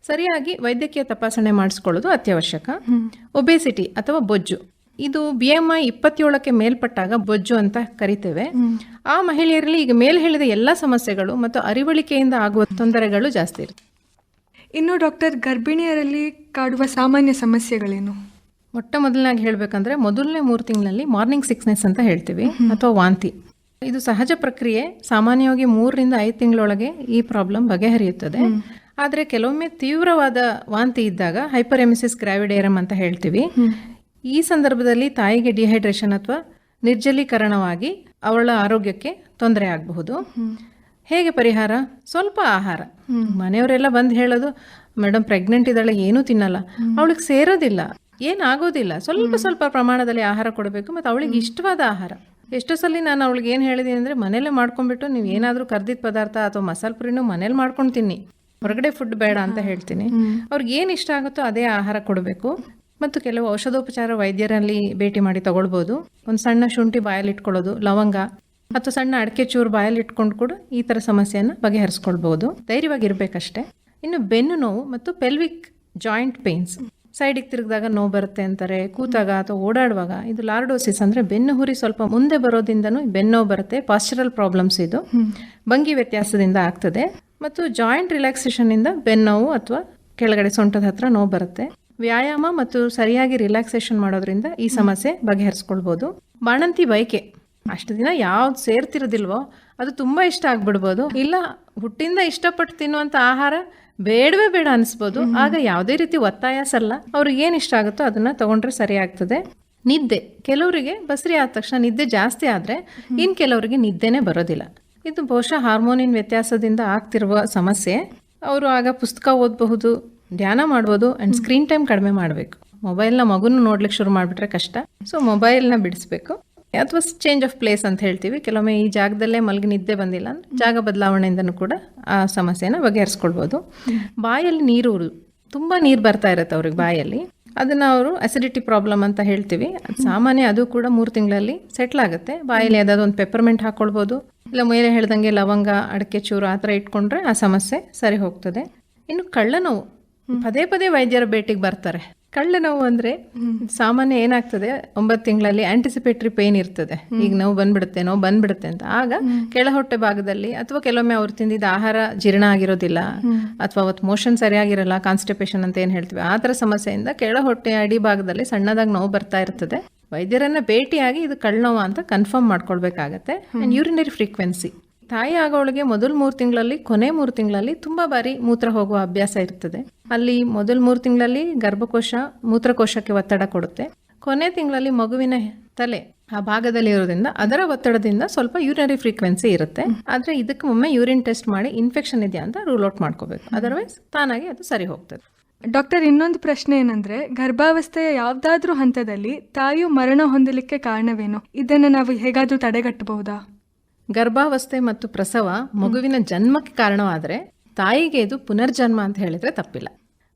ಸರಿಯಾಗಿ ವೈದ್ಯಕೀಯ ತಪಾಸಣೆ ಮಾಡಿಸ್ಕೊಳ್ಳೋದು ಅತ್ಯವಶ್ಯಕ. ಒಬೇಸಿಟಿ ಅಥವಾ ಬೊಜ್ಜು. ಇದು ಬಿ ಎಂ ಐ ಇಪ್ಪತ್ತೇಳಕ್ಕೆ ಮೇಲ್ಪಟ್ಟಾಗ ಬೊಜ್ಜು ಅಂತ ಕರಿತೇವೆ. ಆ ಮಹಿಳೆಯರಲ್ಲಿ ಈಗ ಮೇಲೆ ಹೇಳಿದ ಎಲ್ಲ ಸಮಸ್ಯೆಗಳು ಮತ್ತು ಅರಿವಳಿಕೆಯಿಂದ ಆಗುವ ತೊಂದರೆಗಳು ಜಾಸ್ತಿ ಇರುತ್ತೆ. ಇನ್ನು ಡಾಕ್ಟರ್ ಗರ್ಭಿಣಿಯರಲ್ಲಿ ಕಾಡುವ ಸಾಮಾನ್ಯ ಸಮಸ್ಯೆಗಳೇನು? ಮೊಟ್ಟ ಮೊದಲನಾಗಿ ಹೇಳಬೇಕಂದ್ರೆ ಮೊದಲನೇ ಮೂರು ತಿಂಗಳಲ್ಲಿ ಮಾರ್ನಿಂಗ್ ಸಿಕ್ನೆಸ್ ಅಂತ ಹೇಳ್ತೀವಿ ಅಥವಾ ವಾಂತಿ. ಇದು ಸಹಜ ಪ್ರಕ್ರಿಯೆ ಸಾಮಾನ್ಯವಾಗಿ ಮೂರರಿಂದ ಐದು ತಿಂಗಳೊಳಗೆ ಈ ಪ್ರಾಬ್ಲಮ್ ಬಗೆಹರಿಯುತ್ತದೆ. ಆದರೆ ಕೆಲವೊಮ್ಮೆ ತೀವ್ರವಾದ ವಾಂತಿ ಇದ್ದಾಗ ಹೈಪರ್ ಎಮಿಸಿಸ್ ಗ್ರಾವಿಡೇರಮ್ ಅಂತ ಹೇಳ್ತೀವಿ. ಈ ಸಂದರ್ಭದಲ್ಲಿ ತಾಯಿಗೆ ಡಿಹೈಡ್ರೇಷನ್ ಅಥವಾ ನಿರ್ಜಲೀಕರಣವಾಗಿ ಅವಳ ಆರೋಗ್ಯಕ್ಕೆ ತೊಂದರೆ ಆಗಬಹುದು. ಹೇಗೆ ಪರಿಹಾರ? ಸ್ವಲ್ಪ ಆಹಾರ. ಮನೆಯವರೆಲ್ಲ ಬಂದು ಹೇಳೋದು ಮೇಡಮ್ ಪ್ರೆಗ್ನೆಂಟ್ ಇದ್ದಾಳೆ ಏನೂ ತಿನ್ನಲ್ಲ. ಅವಳಿಗೆ ಸೇರೋದಿಲ್ಲ. ಏನಾಗೋದಿಲ್ಲ. ಸ್ವಲ್ಪ ಸ್ವಲ್ಪ ಪ್ರಮಾಣದಲ್ಲಿ ಆಹಾರ ಕೊಡಬೇಕು ಮತ್ತು ಅವಳಿಗೆ ಇಷ್ಟವಾದ ಆಹಾರ. ಎಷ್ಟೋ ಸಲ ನಾನು ಅವಳಿಗೆ ಏನು ಹೇಳಿದ್ದೀನಿ ಅಂದರೆ ಮನೇಲೇ ಮಾಡ್ಕೊಂಡ್ಬಿಟ್ಟು ನೀವು ಏನಾದರೂ ಕರ್ದಿದ್ದ ಪದಾರ್ಥ ಅಥವಾ ಮಸಾಲೆ ಪುರಿನೂ ಮನೇಲಿ ಮಾಡ್ಕೊಂಡು ತಿನ್ನಿ ಹೊರಗಡೆ ಫುಡ್ ಬೇಡ ಅಂತ ಹೇಳ್ತೀನಿ. ಅವ್ರಿಗೆ ಏನು ಇಷ್ಟ ಆಗುತ್ತೋ ಅದೇ ಆಹಾರ ಕೊಡಬೇಕು. ಮತ್ತು ಕೆಲವು ಔಷಧೋಪಚಾರ ವೈದ್ಯರಲ್ಲಿ ಭೇಟಿ ಮಾಡಿ ತಗೊಳ್ಬೋದು. ಒಂದು ಸಣ್ಣ ಶುಂಠಿ ಬಾಯಲ್ಲಿ ಇಟ್ಕೊಳ್ಳೋದು ಲವಂಗ ಅಥವಾ ಸಣ್ಣ ಅಡಿಕೆ ಚೂರು ಬಾಯಲ್ಲಿ ಇಟ್ಕೊಂಡು ಕೂಡ ಈ ಥರ ಸಮಸ್ಯೆಯನ್ನು ಬಗೆಹರಿಸ್ಕೊಳ್ಬೋದು. ಧೈರ್ಯವಾಗಿರಬೇಕಷ್ಟೇ. ಇನ್ನು ಬೆನ್ನು ನೋವು ಮತ್ತು ಪೆಲ್ವಿಕ್ ಜಾಯಿಂಟ್ ಪೇನ್ಸ್ ಸೈಡಿಗೆ ತಿರುಗಿದಾಗ ನೋವು ಬರುತ್ತೆ ಅಂತಾರೆ ಕೂತಾಗ ಅಥವಾ ಓಡಾಡುವಾಗ ಇದು ಲಾರ್ಡೋಸಿಸ್ ಅಂದರೆ ಬೆನ್ನು ಹುರಿ ಸ್ವಲ್ಪ ಮುಂದೆ ಬರೋದ್ರಿಂದನೂ ಬೆನ್ನು ನೋವು ಬರುತ್ತೆ ಪಾಸ್ಚರಲ್ ಪ್ರಾಬ್ಲಮ್ಸ್ ಇದು. ಭಂಗಿ ವ್ಯತ್ಯಾಸದಿಂದ ಆಗ್ತದೆ. ಮತ್ತು ಜಾಯಿಂಟ್ ರಿಲ್ಯಾಕ್ಸೇಷನಿಂದ ಬೆನ್ನೋವು ಅಥವಾ ಕೆಳಗಡೆ ಸೊಂಟದ ಹತ್ರ ನೋವು ಬರುತ್ತೆ. ವ್ಯಾಯಾಮ ಮತ್ತು ಸರಿಯಾಗಿ ರಿಲ್ಯಾಕ್ಸೇಷನ್ ಮಾಡೋದ್ರಿಂದ ಈ ಸಮಸ್ಯೆ ಬಗೆಹರಿಸ್ಕೊಳ್ಬೋದು. ಬಾಣಂತಿ ಬಯಕೆ ಅಷ್ಟು ದಿನ ಯಾವ್ದು ಸೇರ್ತಿರೋದಿಲ್ವೋ ಅದು ತುಂಬಾ ಇಷ್ಟ ಆಗ್ಬಿಡ್ಬೋದು. ಇಲ್ಲ ಹುಟ್ಟಿಂದ ಇಷ್ಟಪಟ್ಟು ತಿನ್ನುವಂಥ ಆಹಾರ ಬೇಡವೇ ಬೇಡ ಅನಿಸ್ಬೋದು. ಆಗ ಯಾವುದೇ ರೀತಿ ಒತ್ತಾಯ ಸಲ್ಲ ಅವ್ರಿಗೆ ಏನು ಇಷ್ಟ ಆಗುತ್ತೋ ಅದನ್ನ ತಗೊಂಡ್ರೆ ಸರಿ ಆಗ್ತದೆ. ನಿದ್ದೆ. ಕೆಲವರಿಗೆ ಬಸರಿ ಆದ ತಕ್ಷಣ ನಿದ್ದೆ ಜಾಸ್ತಿ ಆದರೆ ಇನ್ನು ಕೆಲವರಿಗೆ ನಿದ್ದೆನೇ ಬರೋದಿಲ್ಲ. ಇದು ಬಹುಶಃ ಹಾರ್ಮೋನಿನ್ ವ್ಯತ್ಯಾಸದಿಂದ ಆಗ್ತಿರುವ ಸಮಸ್ಯೆ. ಅವರು ಆಗ ಪುಸ್ತಕ ಓದಬಹುದು ಧ್ಯಾನ ಮಾಡ್ಬೋದು ಆ್ಯಂಡ್ ಸ್ಕ್ರೀನ್ ಟೈಮ್ ಕಡಿಮೆ ಮಾಡಬೇಕು. ಮೊಬೈಲ್ನ ಮಗುನ ನೋಡ್ಲಿಕ್ಕೆ ಶುರು ಮಾಡಿಬಿಟ್ರೆ ಕಷ್ಟ. ಸೊ ಮೊಬೈಲ್ನ ಬಿಡಿಸ್ಬೇಕು. ಅಥವಾ ಚೇಂಜ್ ಆಫ್ ಪ್ಲೇಸ್ ಅಂತ ಹೇಳ್ತೀವಿ. ಕೆಲವೊಮ್ಮೆ ಈ ಜಾಗದಲ್ಲೇ ಮಲಗಿ ನಿದ್ದೆ ಬಂದಿಲ್ಲ ಅಂದರೆ ಜಾಗ ಬದಲಾವಣೆಯಿಂದನೂ ಕೂಡ ಆ ಸಮಸ್ಯೆನ ಬಗೆಹರಿಸ್ಕೊಳ್ಬೋದು. ಬಾಯಲ್ಲಿ ನೀರು ತುಂಬ ನೀರು ಬರ್ತಾ ಇರುತ್ತೆ ಅವ್ರಿಗೆ ಬಾಯಲ್ಲಿ. ಅದನ್ನು ಅವರು ಅಸಿಡಿಟಿ ಪ್ರಾಬ್ಲಮ್ ಅಂತ ಹೇಳ್ತೀವಿ. ಅದು ಸಾಮಾನ್ಯ ಅದು ಕೂಡ ಮೂರು ತಿಂಗಳಲ್ಲಿ ಸೆಟ್ಲ್ ಆಗುತ್ತೆ. ಬಾಯಲ್ಲಿ ಯಾವುದಾದ್ರು ಒಂದು ಪೆಪ್ಪರ್ಮೆಂಟ್ ಹಾಕ್ಕೊಳ್ಬೋದು ಇಲ್ಲ ಮೇಲೆ ಹೇಳ್ದಂಗೆ ಲವಂಗ, ಅಡಿಕೆ ಚೂರು ಆ ಥರ ಇಟ್ಕೊಂಡ್ರೆ ಆ ಸಮಸ್ಯೆ ಸರಿ ಹೋಗ್ತದೆ. ಇನ್ನು ಕಳ್ಳನೋವು, ಪದೇ ಪದೇ ವೈದ್ಯರ ಭೇಟಿಗೆ ಬರ್ತಾರೆ. ಕಳ್ಳ ನೋವು ಅಂದ್ರೆ ಸಾಮಾನ್ಯ ಏನಾಗ್ತದೆ? ಒಂಬತ್ತು ತಿಂಗಳಲ್ಲಿ ಆಂಟಿಸಿಪೇಟ್ರಿ ಪೇನ್ ಇರ್ತದೆ. ಈಗ ನೋವು ಬಂದ್ಬಿಡುತ್ತೆ ನೋವು ಬಂದ್ಬಿಡುತ್ತೆ ಅಂತ. ಆಗ ಕೆಳ ಹೊಟ್ಟೆ ಭಾಗದಲ್ಲಿ ಅಥವಾ ಕೆಲವೊಮ್ಮೆ ಅವ್ರು ತಿಂದಿದ್ದ ಆಹಾರ ಜೀರ್ಣ ಆಗಿರೋದಿಲ್ಲ, ಅಥವಾ ಅವತ್ತು ಮೋಷನ್ ಸರಿಯಾಗಿರಲ್ಲ ಕಾನ್ಸ್ಟಿಪೇಷನ್ ಅಂತ ಏನು ಹೇಳ್ತೀವಿ, ಆ ಥರ ಸಮಸ್ಯೆಯಿಂದ ಕೆಳ ಹೊಟ್ಟೆ ಅಡಿ ಭಾಗದಲ್ಲಿ ಸಣ್ಣದಾಗಿ ನೋವು ಬರ್ತಾ ಇರ್ತದೆ. ವೈದ್ಯರನ್ನ ಭೇಟಿಯಾಗಿ ಇದು ಕಳ್ಳನೋವ ಅಂತ ಕನ್ಫರ್ಮ್ ಮಾಡ್ಕೊಳ್ಬೇಕಾಗತ್ತೆ. ಯೂರಿನರಿ ಫ್ರೀಕ್ವೆನ್ಸಿ ತಾಯಿ ಆಗೋಳಿಗೆ ಮೊದಲು ಮೂರು ತಿಂಗಳಲ್ಲಿ, ಕೊನೆ ಮೂರು ತಿಂಗಳಲ್ಲಿ ತುಂಬಾ ಬಾರಿ ಮೂತ್ರ ಹೋಗುವ ಅಭ್ಯಾಸ ಇರ್ತದೆ. ಅಲ್ಲಿ ಮೊದಲ ಮೂರು ತಿಂಗಳಲ್ಲಿ ಗರ್ಭಕೋಶ ಮೂತ್ರಕೋಶಕ್ಕೆ ಒತ್ತಡ ಕೊಡುತ್ತೆ. ಕೊನೆ ತಿಂಗಳಲ್ಲಿ ಮಗುವಿನ ತಲೆ ಆ ಭಾಗದಲ್ಲಿ ಇರೋದ್ರಿಂದ ಅದರ ಒತ್ತಡದಿಂದ ಸ್ವಲ್ಪ ಯೂರಿನರಿ ಫ್ರೀಕ್ವೆನ್ಸಿ ಇರುತ್ತೆ. ಆದ್ರೆ ಇದಕ್ಕೆ ಒಮ್ಮೆ ಯೂರಿನ್ ಟೆಸ್ಟ್ ಮಾಡಿ ಇನ್ಫೆಕ್ಷನ್ ಇದೆಯಾ ಅಂತ ರೂಲ್ ಔಟ್ ಮಾಡ್ಕೋಬೇಕು. ಅದರ್ವೈಸ್ ತಾನಾಗಿ ಅದು ಸರಿ ಹೋಗ್ತದೆ. ಡಾಕ್ಟರ್, ಇನ್ನೊಂದು ಪ್ರಶ್ನೆ ಏನಂದ್ರೆ, ಗರ್ಭಾವಸ್ಥೆಯ ಯಾವ್ದಾದ್ರೂ ಹಂತದಲ್ಲಿ ತಾಯಿಯು ಮರಣ ಹೊಂದಲಿಕ್ಕೆ ಕಾರಣವೇನು? ಇದನ್ನು ನಾವು ಹೇಗಾದ್ರೂ ತಡೆಗಟ್ಟಬಹುದಾ? ಗರ್ಭಾವಸ್ಥೆ ಮತ್ತು ಪ್ರಸವ ಮಗುವಿನ ಜನ್ಮಕ್ಕೆ ಕಾರಣವಾದರೆ ತಾಯಿಗೆ ಇದು ಪುನರ್ಜನ್ಮ ಅಂತ ಹೇಳಿದ್ರೆ ತಪ್ಪಿಲ್ಲ.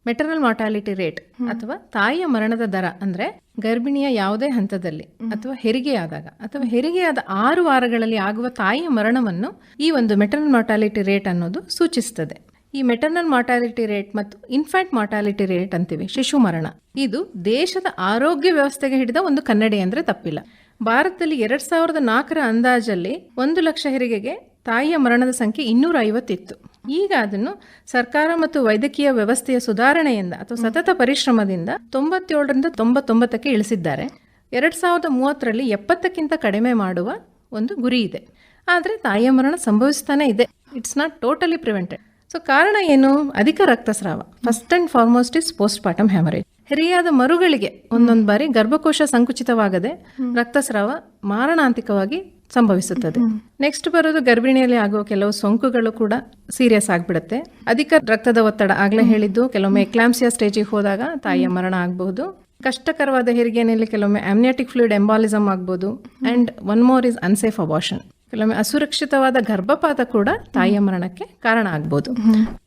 ಮೆಟರ್ನಲ್ ಮಾರ್ಟಾಲಿಟಿ ರೇಟ್ ಅಥವಾ ತಾಯಿಯ ಮರಣದ ದರ ಅಂದ್ರೆ ಗರ್ಭಿಣಿಯ ಯಾವುದೇ ಹಂತದಲ್ಲಿ ಅಥವಾ ಹೆರಿಗೆಯಾದಾಗ ಅಥವಾ ಹೆರಿಗೆಯಾದ ಆರು ವಾರಗಳಲ್ಲಿ ಆಗುವ ತಾಯಿಯ ಮರಣವನ್ನು ಈ ಒಂದು ಮೆಟರ್ನಲ್ ಮಾರ್ಟಾಲಿಟಿ ರೇಟ್ ಅನ್ನೋದು ಸೂಚಿಸುತ್ತದೆ ಈ ಮೆಟರ್ನಲ್ ಮಾರ್ಟಾಲಿಟಿ ರೇಟ್ ಮತ್ತು ಇನ್ಫ್ಯಾಂಟ್ ಮಾರ್ಟಾಲಿಟಿ ರೇಟ್ ಅಂತೀವಿ ಶಿಶು ಮರಣ. ಇದು ದೇಶದ ಆರೋಗ್ಯ ವ್ಯವಸ್ಥೆಗೆ ಹಿಡಿದ ಒಂದು ಕನ್ನಡಿ ಅಂದ್ರೆ ತಪ್ಪಿಲ್ಲ. ಭಾರತದಲ್ಲಿ ಎರಡ್ ಸಾವಿರದ ನಾಲ್ಕರ ಅಂದಾಜಲ್ಲಿ ಒಂದು ಲಕ್ಷ ಹೆರಿಗೆಗೆ ತಾಯಿಯ ಮರಣದ ಸಂಖ್ಯೆ ಇನ್ನೂರ ಐವತ್ತಿತ್ತು ಈಗ ಅದನ್ನು ಸರ್ಕಾರ ಮತ್ತು ವೈದ್ಯಕೀಯ ವ್ಯವಸ್ಥೆಯ ಸುಧಾರಣೆಯಿಂದ ಅಥವಾ ಸತತ ಪರಿಶ್ರಮದಿಂದ ತೊಂಬತ್ತೇಳರಿಂದ ತೊಂಬತ್ತೊಂಬತ್ತಕ್ಕೆ ಇಳಿಸಿದ್ದಾರೆ. ಎರಡ್ ಸಾವಿರದ ಮೂವತ್ತರಲ್ಲಿ ಎಪ್ಪತ್ತಕ್ಕಿಂತ ಕಡಿಮೆ ಮಾಡುವ ಒಂದು ಗುರಿ ಇದೆ. ಆದರೆ ತಾಯಿಯ ಮರಣ ಸಂಭವಿಸ್ತಾನೆ ಇದೆ. It's not totally prevented so ಕಾರಣ ಏನು? ಅಧಿಕ ರಕ್ತಸ್ರಾವ. First and foremost is postpartum haemorrhage ಹೆರಿಯಾದ ಮರುಗಳಿಗೆ ಒಂದೊಂದು ಬಾರಿ ಗರ್ಭಕೋಶ ಸಂಕುಚಿತವಾಗದೆ ರಕ್ತಸ್ರಾವ ಮಾರಣಾಂತಿಕವಾಗಿ ಸಂಭವಿಸುತ್ತದೆ. ನೆಕ್ಸ್ಟ್ ಬರೋದು ಗರ್ಭಿಣಿಯಲ್ಲಿ ಆಗುವ ಕೆಲವು ಸೋಂಕುಗಳು ಕೂಡ ಸೀರಿಯಸ್ ಆಗಿಬಿಡುತ್ತೆ. ಅಧಿಕ ರಕ್ತದ ಒತ್ತಡ ಆಗ್ಲೇ ಹೇಳಿದ್ದು ಕೆಲವೊಮ್ಮೆ ಎಕ್ಲಾಂಸಿಯಾ ಸ್ಟೇಜಿಗೆ ಹೋದಾಗ ತಾಯಿಯ ಮರಣ ಆಗಬಹುದು. ಕಷ್ಟಕರವಾದ ಹೆರಿಗೆನಲ್ಲಿ ಕೆಲವೊಮ್ಮೆ ಆಮ್ನಿಯಾಟಿಕ್ ಫ್ಲೂಯಿಡ್ ಎಂಬಾಲಿಸಮ್ ಆಗ್ಬೋದು and one more is unsafe abortion ಕೆಲವೊಮ್ಮೆ ಅಸುರಕ್ಷಿತವಾದ ಗರ್ಭಪಾತ ಕೂಡ ತಾಯಿಯ ಮರಣಕ್ಕೆ ಕಾರಣ ಆಗ್ಬೋದು.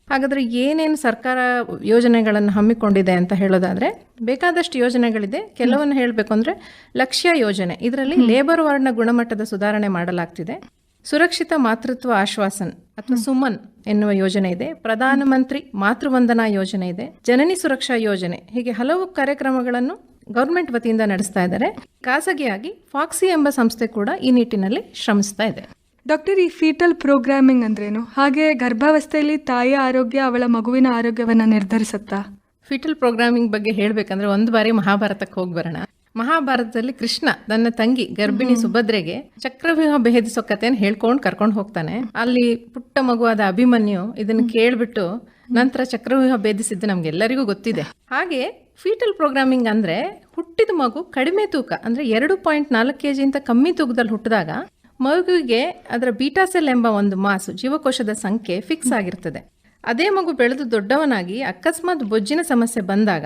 ಹಾಗಾದ್ರೆ ಏನೇನು ಸರ್ಕಾರ ಯೋಜನೆಗಳನ್ನು ಹಮ್ಮಿಕೊಂಡಿದೆ ಅಂತ ಹೇಳೋದಾದ್ರೆ ಬೇಕಾದಷ್ಟು ಯೋಜನೆಗಳಿದೆ. ಕೆಲವನ್ನು ಹೇಳಬೇಕು ಅಂದ್ರೆ ಲಕ್ಷ್ಯ ಯೋಜನೆ. ಇದರಲ್ಲಿ ಲೇಬರ್ ವಾರ್ಡ್ನ ಗುಣಮಟ್ಟದ ಸುಧಾರಣೆ ಮಾಡಲಾಗ್ತಿದೆ. ಸುರಕ್ಷಿತ ಮಾತೃತ್ವ ಆಶ್ವಾಸನ್ ಅಥವಾ ಸುಮನ್ ಎನ್ನುವ ಯೋಜನೆ ಇದೆ. ಪ್ರಧಾನಮಂತ್ರಿ ಮಾತೃವಂದನಾ ಯೋಜನೆ ಇದೆ. ಜನನಿ ಸುರಕ್ಷಾ ಯೋಜನೆ. ಹೀಗೆ ಹಲವು ಕಾರ್ಯಕ್ರಮಗಳನ್ನು ಗೌರ್ಮೆಂಟ್ ವತಿಯಿಂದ ನಡೆಸ್ತಾ ಇದ್ದಾರೆ. ಖಾಸಗಿಯಾಗಿ ಫಾಕ್ಸಿ ಎಂಬ ಸಂಸ್ಥೆ ಕೂಡ ಈ ನಿಟ್ಟಿನಲ್ಲಿ ಶ್ರಮಿಸ್ತಾ ಇದೆ. ಡಾಕ್ಟರ್ ಈ ಫೀಟಲ್ ಪ್ರೋಗ್ರಾಮಿಂಗ್ ಅಂದ್ರೇನು? ಹಾಗೆ ಗರ್ಭಾವಸ್ಥೆಯಲ್ಲಿ ತಾಯಿಯ ಆರೋಗ್ಯ ಅವಳ ಮಗುವಿನ ಆರೋಗ್ಯವನ್ನು ನಿರ್ಧರಿಸುತ್ತಾ? ಫೀಟಲ್ ಪ್ರೋಗ್ರಾಮಿಂಗ್ ಬಗ್ಗೆ ಹೇಳಬೇಕಂದ್ರೆ ಒಂದು ಬಾರಿ ಮಹಾಭಾರತಕ್ಕೆ ಹೋಗಿ ಬರೋಣ. ಮಹಾಭಾರತದಲ್ಲಿ ಕೃಷ್ಣ ತನ್ನ ತಂಗಿ ಗರ್ಭಿಣಿ ಸುಭದ್ರೆಗೆ ಚಕ್ರವ್ಯೂಹ ಭೇದಿಸೋ ಕಥೆಯನ್ನು ಹೇಳ್ಕೊಂಡು ಕರ್ಕೊಂಡು ಹೋಗ್ತಾನೆ. ಅಲ್ಲಿ ಪುಟ್ಟ ಮಗುವಾದ ಅಭಿಮನ್ಯು ಇದನ್ನು ಕೇಳ್ಬಿಟ್ಟು ನಂತರ ಚಕ್ರವ್ಯೂಹ ಭೇದಿಸಿದ್ದು ನಮ್ಗೆಲ್ಲರಿಗೂ ಗೊತ್ತಿದೆ. ಹಾಗೆ ಫೀಟಲ್ ಪ್ರೋಗ್ರಾಮಿಂಗ್ ಅಂದ್ರೆ ಹುಟ್ಟಿದ ಮಗು ಕಡಿಮೆ ತೂಕ ಅಂದ್ರೆ ಎರಡು ಪಾಯಿಂಟ್ ನಾಲ್ಕು ಕೆ ಜಿಂತ ಕಮ್ಮಿ ತೂಕದಲ್ಲಿ ಹುಟ್ಟಿದಾಗ ಮಗುವಿಗೆ ಅದರ ಬೀಟಾಸೆಲ್ ಎಂಬ ಒಂದು ಮಾಸು ಜೀವಕೋಶದ ಸಂಖ್ಯೆ ಫಿಕ್ಸ್ ಆಗಿರ್ತದೆ. ಅದೇ ಮಗು ಬೆಳೆದು ದೊಡ್ಡವನಾಗಿ ಅಕಸ್ಮಾತ್ ಬೊಜ್ಜಿನ ಸಮಸ್ಯೆ ಬಂದಾಗ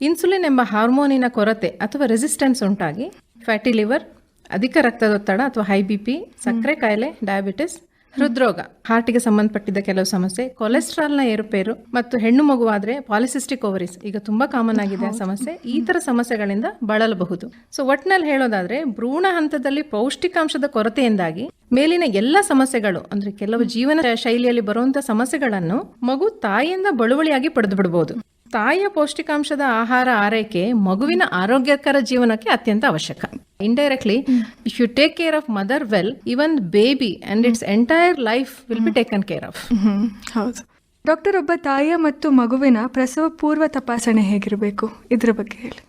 ಇನ್ಸುಲಿನ್ ಎಂಬ ಹಾರ್ಮೋನಿನ ಕೊರತೆ ಅಥವಾ ರೆಸಿಸ್ಟೆನ್ಸ್ ಉಂಟಾಗಿ ಫ್ಯಾಟಿ ಲಿವರ್ ಅಧಿಕ ರಕ್ತದೊತ್ತಡ ಅಥವಾ ಹೈ ಬಿ ಪಿ ಸಕ್ಕರೆ ಕಾಯಿಲೆ ಡಯಾಬಿಟಿಸ್ ಹೃದ್ರೋಗ. ಹಾರ್ಟಿಗೆ ಸಂಬಂಧಪಟ್ಟಿದ್ದ ಕೆಲವು ಸಮಸ್ಯೆ ಕೊಲೆಸ್ಟ್ರಾಲ್ನ ಏರುಪೇರು ಮತ್ತು ಹೆಣ್ಣು ಮಗುವಾದ್ರೆ ಪಾಲಿಸಿಸ್ಟಿಕ್ ಓವರಿಸ್ ಈಗ ತುಂಬಾ ಕಾಮನ್ ಆಗಿದೆ ಆ ಸಮಸ್ಯೆ. ಈ ತರ ಸಮಸ್ಯೆಗಳಿಂದ ಬಳಲಬಹುದು. ಸೊ ಒಟ್ನಲ್ಲಿ ಹೇಳೋದಾದ್ರೆ ಭ್ರೂಣ ಹಂತದಲ್ಲಿ ಪೌಷ್ಟಿಕಾಂಶದ ಕೊರತೆಯಿಂದಾಗಿ ಮೇಲಿನ ಎಲ್ಲ ಸಮಸ್ಯೆಗಳು ಅಂದ್ರೆ ಕೆಲವು ಜೀವನ ಶೈಲಿಯಲ್ಲಿ ಬರುವಂತಹ ಸಮಸ್ಯೆಗಳನ್ನು ಮಗು ತಾಯಿಯಿಂದ ಬಳುವಳಿಯಾಗಿ ಪಡೆದು ಬಿಡಬಹುದು ತಾಯಿಯ ಪೌಷ್ಟಿಕಾಂಶದ ಆಹಾರ ಆರೈಕೆ ಮಗುವಿನ ಆರೋಗ್ಯಕರ ಜೀವನಕ್ಕೆ ಅತ್ಯಂತ ಅವಶ್ಯಕ. Indirectly if you take care of mother well even baby and its entire life will be taken care of ಹೌದು. ಡಾಕ್ಟರ್ ಒಬ್ಬ ತಾಯಿಯ ಮತ್ತು ಮಗುವಿನ ಪ್ರಸವ ಪೂರ್ವ ತಪಾಸಣೆ ಹೇಗಿರಬೇಕು? ಇದ್ರ ಬಗ್ಗೆ ಹೇಳಿ.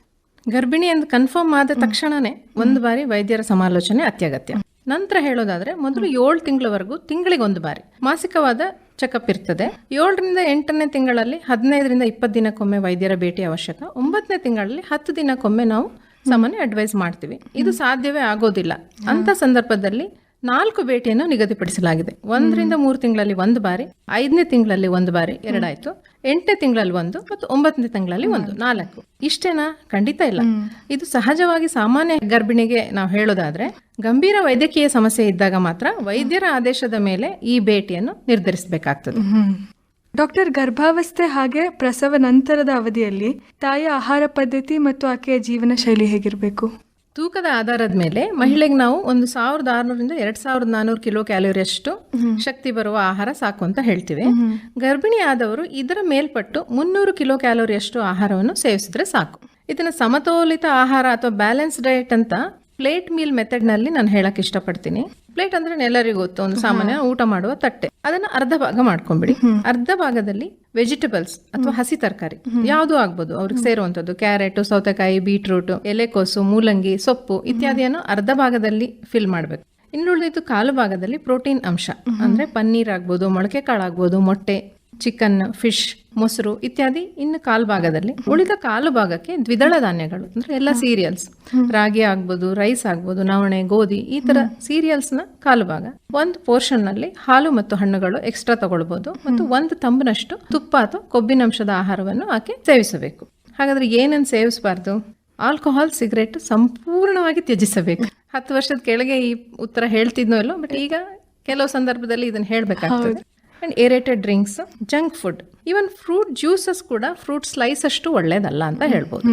ಗರ್ಭಿಣಿ ಎಂದು ಕನ್ಫರ್ಮ್ ಆದ ತಕ್ಷಣನೇ ಒಂದು ಬಾರಿ ವೈದ್ಯರ ಸಮಾಲೋಚನೆ ಅತ್ಯಗತ್ಯ. ನಂತರ ಹೇಳೋದಾದ್ರೆ ಮೊದಲು ಏಳು ತಿಂಗಳವರೆಗೂ ತಿಂಗಳಿಗೆ ಒಂದು ಬಾರಿ. ಮಾಸಿಕವಾದ ಚೆಕಪ್ ಇರ್ತದೆ. ಏಳರಿಂದ ಎಂಟನೇ ತಿಂಗಳಲ್ಲಿ ಹದಿನೈದರಿಂದ ಇಪ್ಪತ್ತು ದಿನಕ್ಕೊಮ್ಮೆ ವೈದ್ಯರ ಭೇಟಿ ಅವಶ್ಯಕ. ಒಂಬತ್ತನೇ ತಿಂಗಳಲ್ಲಿ ಹತ್ತು ದಿನಕ್ಕೊಮ್ಮೆ ನಾವು ಸಾಮಾನ್ಯ ಅಡ್ವೈಸ್ ಮಾಡ್ತೀವಿ. ಇದು ಸಾಧ್ಯವೇ ಆಗೋದಿಲ್ಲ. ಅಂತ ಸಂದರ್ಭದಲ್ಲಿ ನಾಲ್ಕು ಭೇಟಿಯನ್ನು ನಿಗದಿಪಡಿಸಲಾಗಿದೆ. ಒಂದರಿಂದ ಮೂರು ತಿಂಗಳಲ್ಲಿ ಒಂದು ಬಾರಿ ಐದನೇ ತಿಂಗಳಲ್ಲಿ ಒಂದು ಬಾರಿ ಎರಡಾಯ್ತು ಎಂಟನೇ ತಿಂಗಳಲ್ಲಿ ಒಂದು ಮತ್ತು ಒಂಬತ್ತನೇ ತಿಂಗಳಲ್ಲಿ ಒಂದು ನಾಲ್ಕು. ಇಷ್ಟೇನಾ? ಖಂಡಿತ ಇಲ್ಲ. ಇದು ಸಹಜವಾಗಿ ಸಾಮಾನ್ಯ ಗರ್ಭಿಣಿಗೆ ನಾವು ಹೇಳೋದಾದ್ರೆ ಗಂಭೀರ ವೈದ್ಯಕೀಯ ಸಮಸ್ಯೆ ಇದ್ದಾಗ ಮಾತ್ರ ವೈದ್ಯರ ಆದೇಶದ ಮೇಲೆ ಈ ಭೇಟಿಯನ್ನು ನಿರ್ಧರಿಸಬೇಕಾಗ್ತದೆ. ಡಾಕ್ಟರ್ ಗರ್ಭಾವಸ್ಥೆ ಹಾಗೆ ಪ್ರಸವ ನಂತರದ ಅವಧಿಯಲ್ಲಿ ತಾಯಿಯ ಆಹಾರ ಪದ್ಧತಿ ಮತ್ತು ಆಕೆಯ ಜೀವನ ಶೈಲಿ ಹೇಗಿರಬೇಕು? ತೂಕದ ಆಧಾರದ ಮೇಲೆ ಮಹಿಳೆಗೆ ನಾವು ಒಂದು ಸಾವಿರದ ಆರುನೂರಿಂದ ಎರಡ್ ಸಾವಿರದ ನಾನೂರು ಕಿಲೋ ಕ್ಯಾಲೋರಿಯಷ್ಟು ಶಕ್ತಿ ಬರುವ ಆಹಾರ ಸಾಕು ಅಂತ ಹೇಳ್ತೀವಿ. ಗರ್ಭಿಣಿ ಆದವರು ಇದರ ಮೇಲ್ಪಟ್ಟು ಮುನ್ನೂರು ಕಿಲೋ ಕ್ಯಾಲೋರಿಯಷ್ಟು ಆಹಾರವನ್ನು ಸೇವಿಸಿದ್ರೆ ಸಾಕು. ಇದನ್ನ ಸಮತೋಲಿತ ಆಹಾರ ಅಥವಾ ಬ್ಯಾಲೆನ್ಸ್ ಡಯಟ್ ಅಂತ ಪ್ಲೇಟ್ ಮೀಲ್ ಮೆಥಡ್ನಲ್ಲಿ ನಾನು ಹೇಳಕ್ ಇಷ್ಟಪಡ್ತೀನಿ. ಪ್ಲೇಟ್ ಅಂದ್ರೆ ಎಲ್ಲರಿಗೂ ಗೊತ್ತು. ಒಂದು ಸಾಮಾನ್ಯ ಊಟ ಮಾಡುವ ತಟ್ಟೆ. ಅದನ್ನ ಅರ್ಧ ಭಾಗ ಮಾಡ್ಕೊಂಡ್ಬಿಡಿ ಅರ್ಧ ಭಾಗದಲ್ಲಿ ವೆಜಿಟೇಬಲ್ಸ್ ಅಥವಾ ಹಸಿ ತರಕಾರಿ ಯಾವುದು ಆಗ್ಬೋದು. ಅವ್ರಿಗೆ ಸೇರುವಂತದ್ದು ಕ್ಯಾರೆಟ್ ಸೌತೆಕಾಯಿ ಬೀಟ್ರೂಟ್ ಎಲೆಕೋಸು ಮೂಲಂಗಿ ಸೊಪ್ಪು ಇತ್ಯಾದಿಯನ್ನು ಅರ್ಧ ಭಾಗದಲ್ಲಿ ಫಿಲ್ ಮಾಡಬೇಕು. ಇನ್ನುಳಿದಿದ್ದು ಕಾಲು ಭಾಗದಲ್ಲಿ ಪ್ರೋಟೀನ್ ಅಂಶ. ಅಂದ್ರೆ ಪನ್ನೀರ್ ಆಗ್ಬೋದು ಮೊಳಕೆ ಕಾಳಾಗ್ಬೋದು ಮೊಟ್ಟೆ. ಚಿಕನ್ ಫಿಶ್ ಮೊಸರು ಇತ್ಯಾದಿ ಇನ್ನು ಕಾಲು ಭಾಗದಲ್ಲಿ ಉಳಿದ ಕಾಲು ಭಾಗಕ್ಕೆ ದ್ವಿದಳ ಧಾನ್ಯಗಳು ಅಂದ್ರೆ ಎಲ್ಲ ಸೀರಿಯಲ್ಸ್. ರಾಗಿ ಆಗ್ಬೋದು ರೈಸ್ ಆಗ್ಬೋದು ನವಣೆ ಗೋಧಿ ಈ ತರ ಸೀರಿಯಲ್ಸ್ನ ಕಾಲು ಭಾಗ ಒಂದು ಪೋರ್ಷನ್ನಲ್ಲಿ ಹಾಲು ಮತ್ತು ಹಣ್ಣುಗಳು ಎಕ್ಸ್ಟ್ರಾ ತಗೊಳ್ಬಹುದು ಮತ್ತು ಒಂದು ತಂಬಿನಷ್ಟು ತುಪ್ಪ ಅಥವಾ ಕೊಬ್ಬಿನಂಶದ ಆಹಾರವನ್ನು ಆಕೆ ಸೇವಿಸಬೇಕು. ಹಾಗಾದ್ರೆ ಏನನ್ನು ಸೇವಿಸಬಾರ್ದು? ಆಲ್ಕೋಹಾಲ್ ಸಿಗರೇಟ್ ಸಂಪೂರ್ಣವಾಗಿ ತ್ಯಜಿಸಬೇಕು. ಹತ್ತು ವರ್ಷದ ಕೆಳಗೆ ಈ ಉತ್ತರ ಹೇಳ್ತಿದ್ನೋ ಇಲ್ಲೋ ಬಟ್ ಈಗ ಕೆಲವು ಸಂದರ್ಭದಲ್ಲಿ ಇದನ್ನು ಹೇಳ್ಬೇಕಾಗ್ತದೆ. And aerated drinks junk food even fruit juices ಕೂಡ ಫ್ರೂಟ್ ಸ್ಲೈಸ್ ಅಷ್ಟು ಒಳ್ಳೇದಲ್ಲ ಅಂತ ಹೇಳ್ಬೋದು.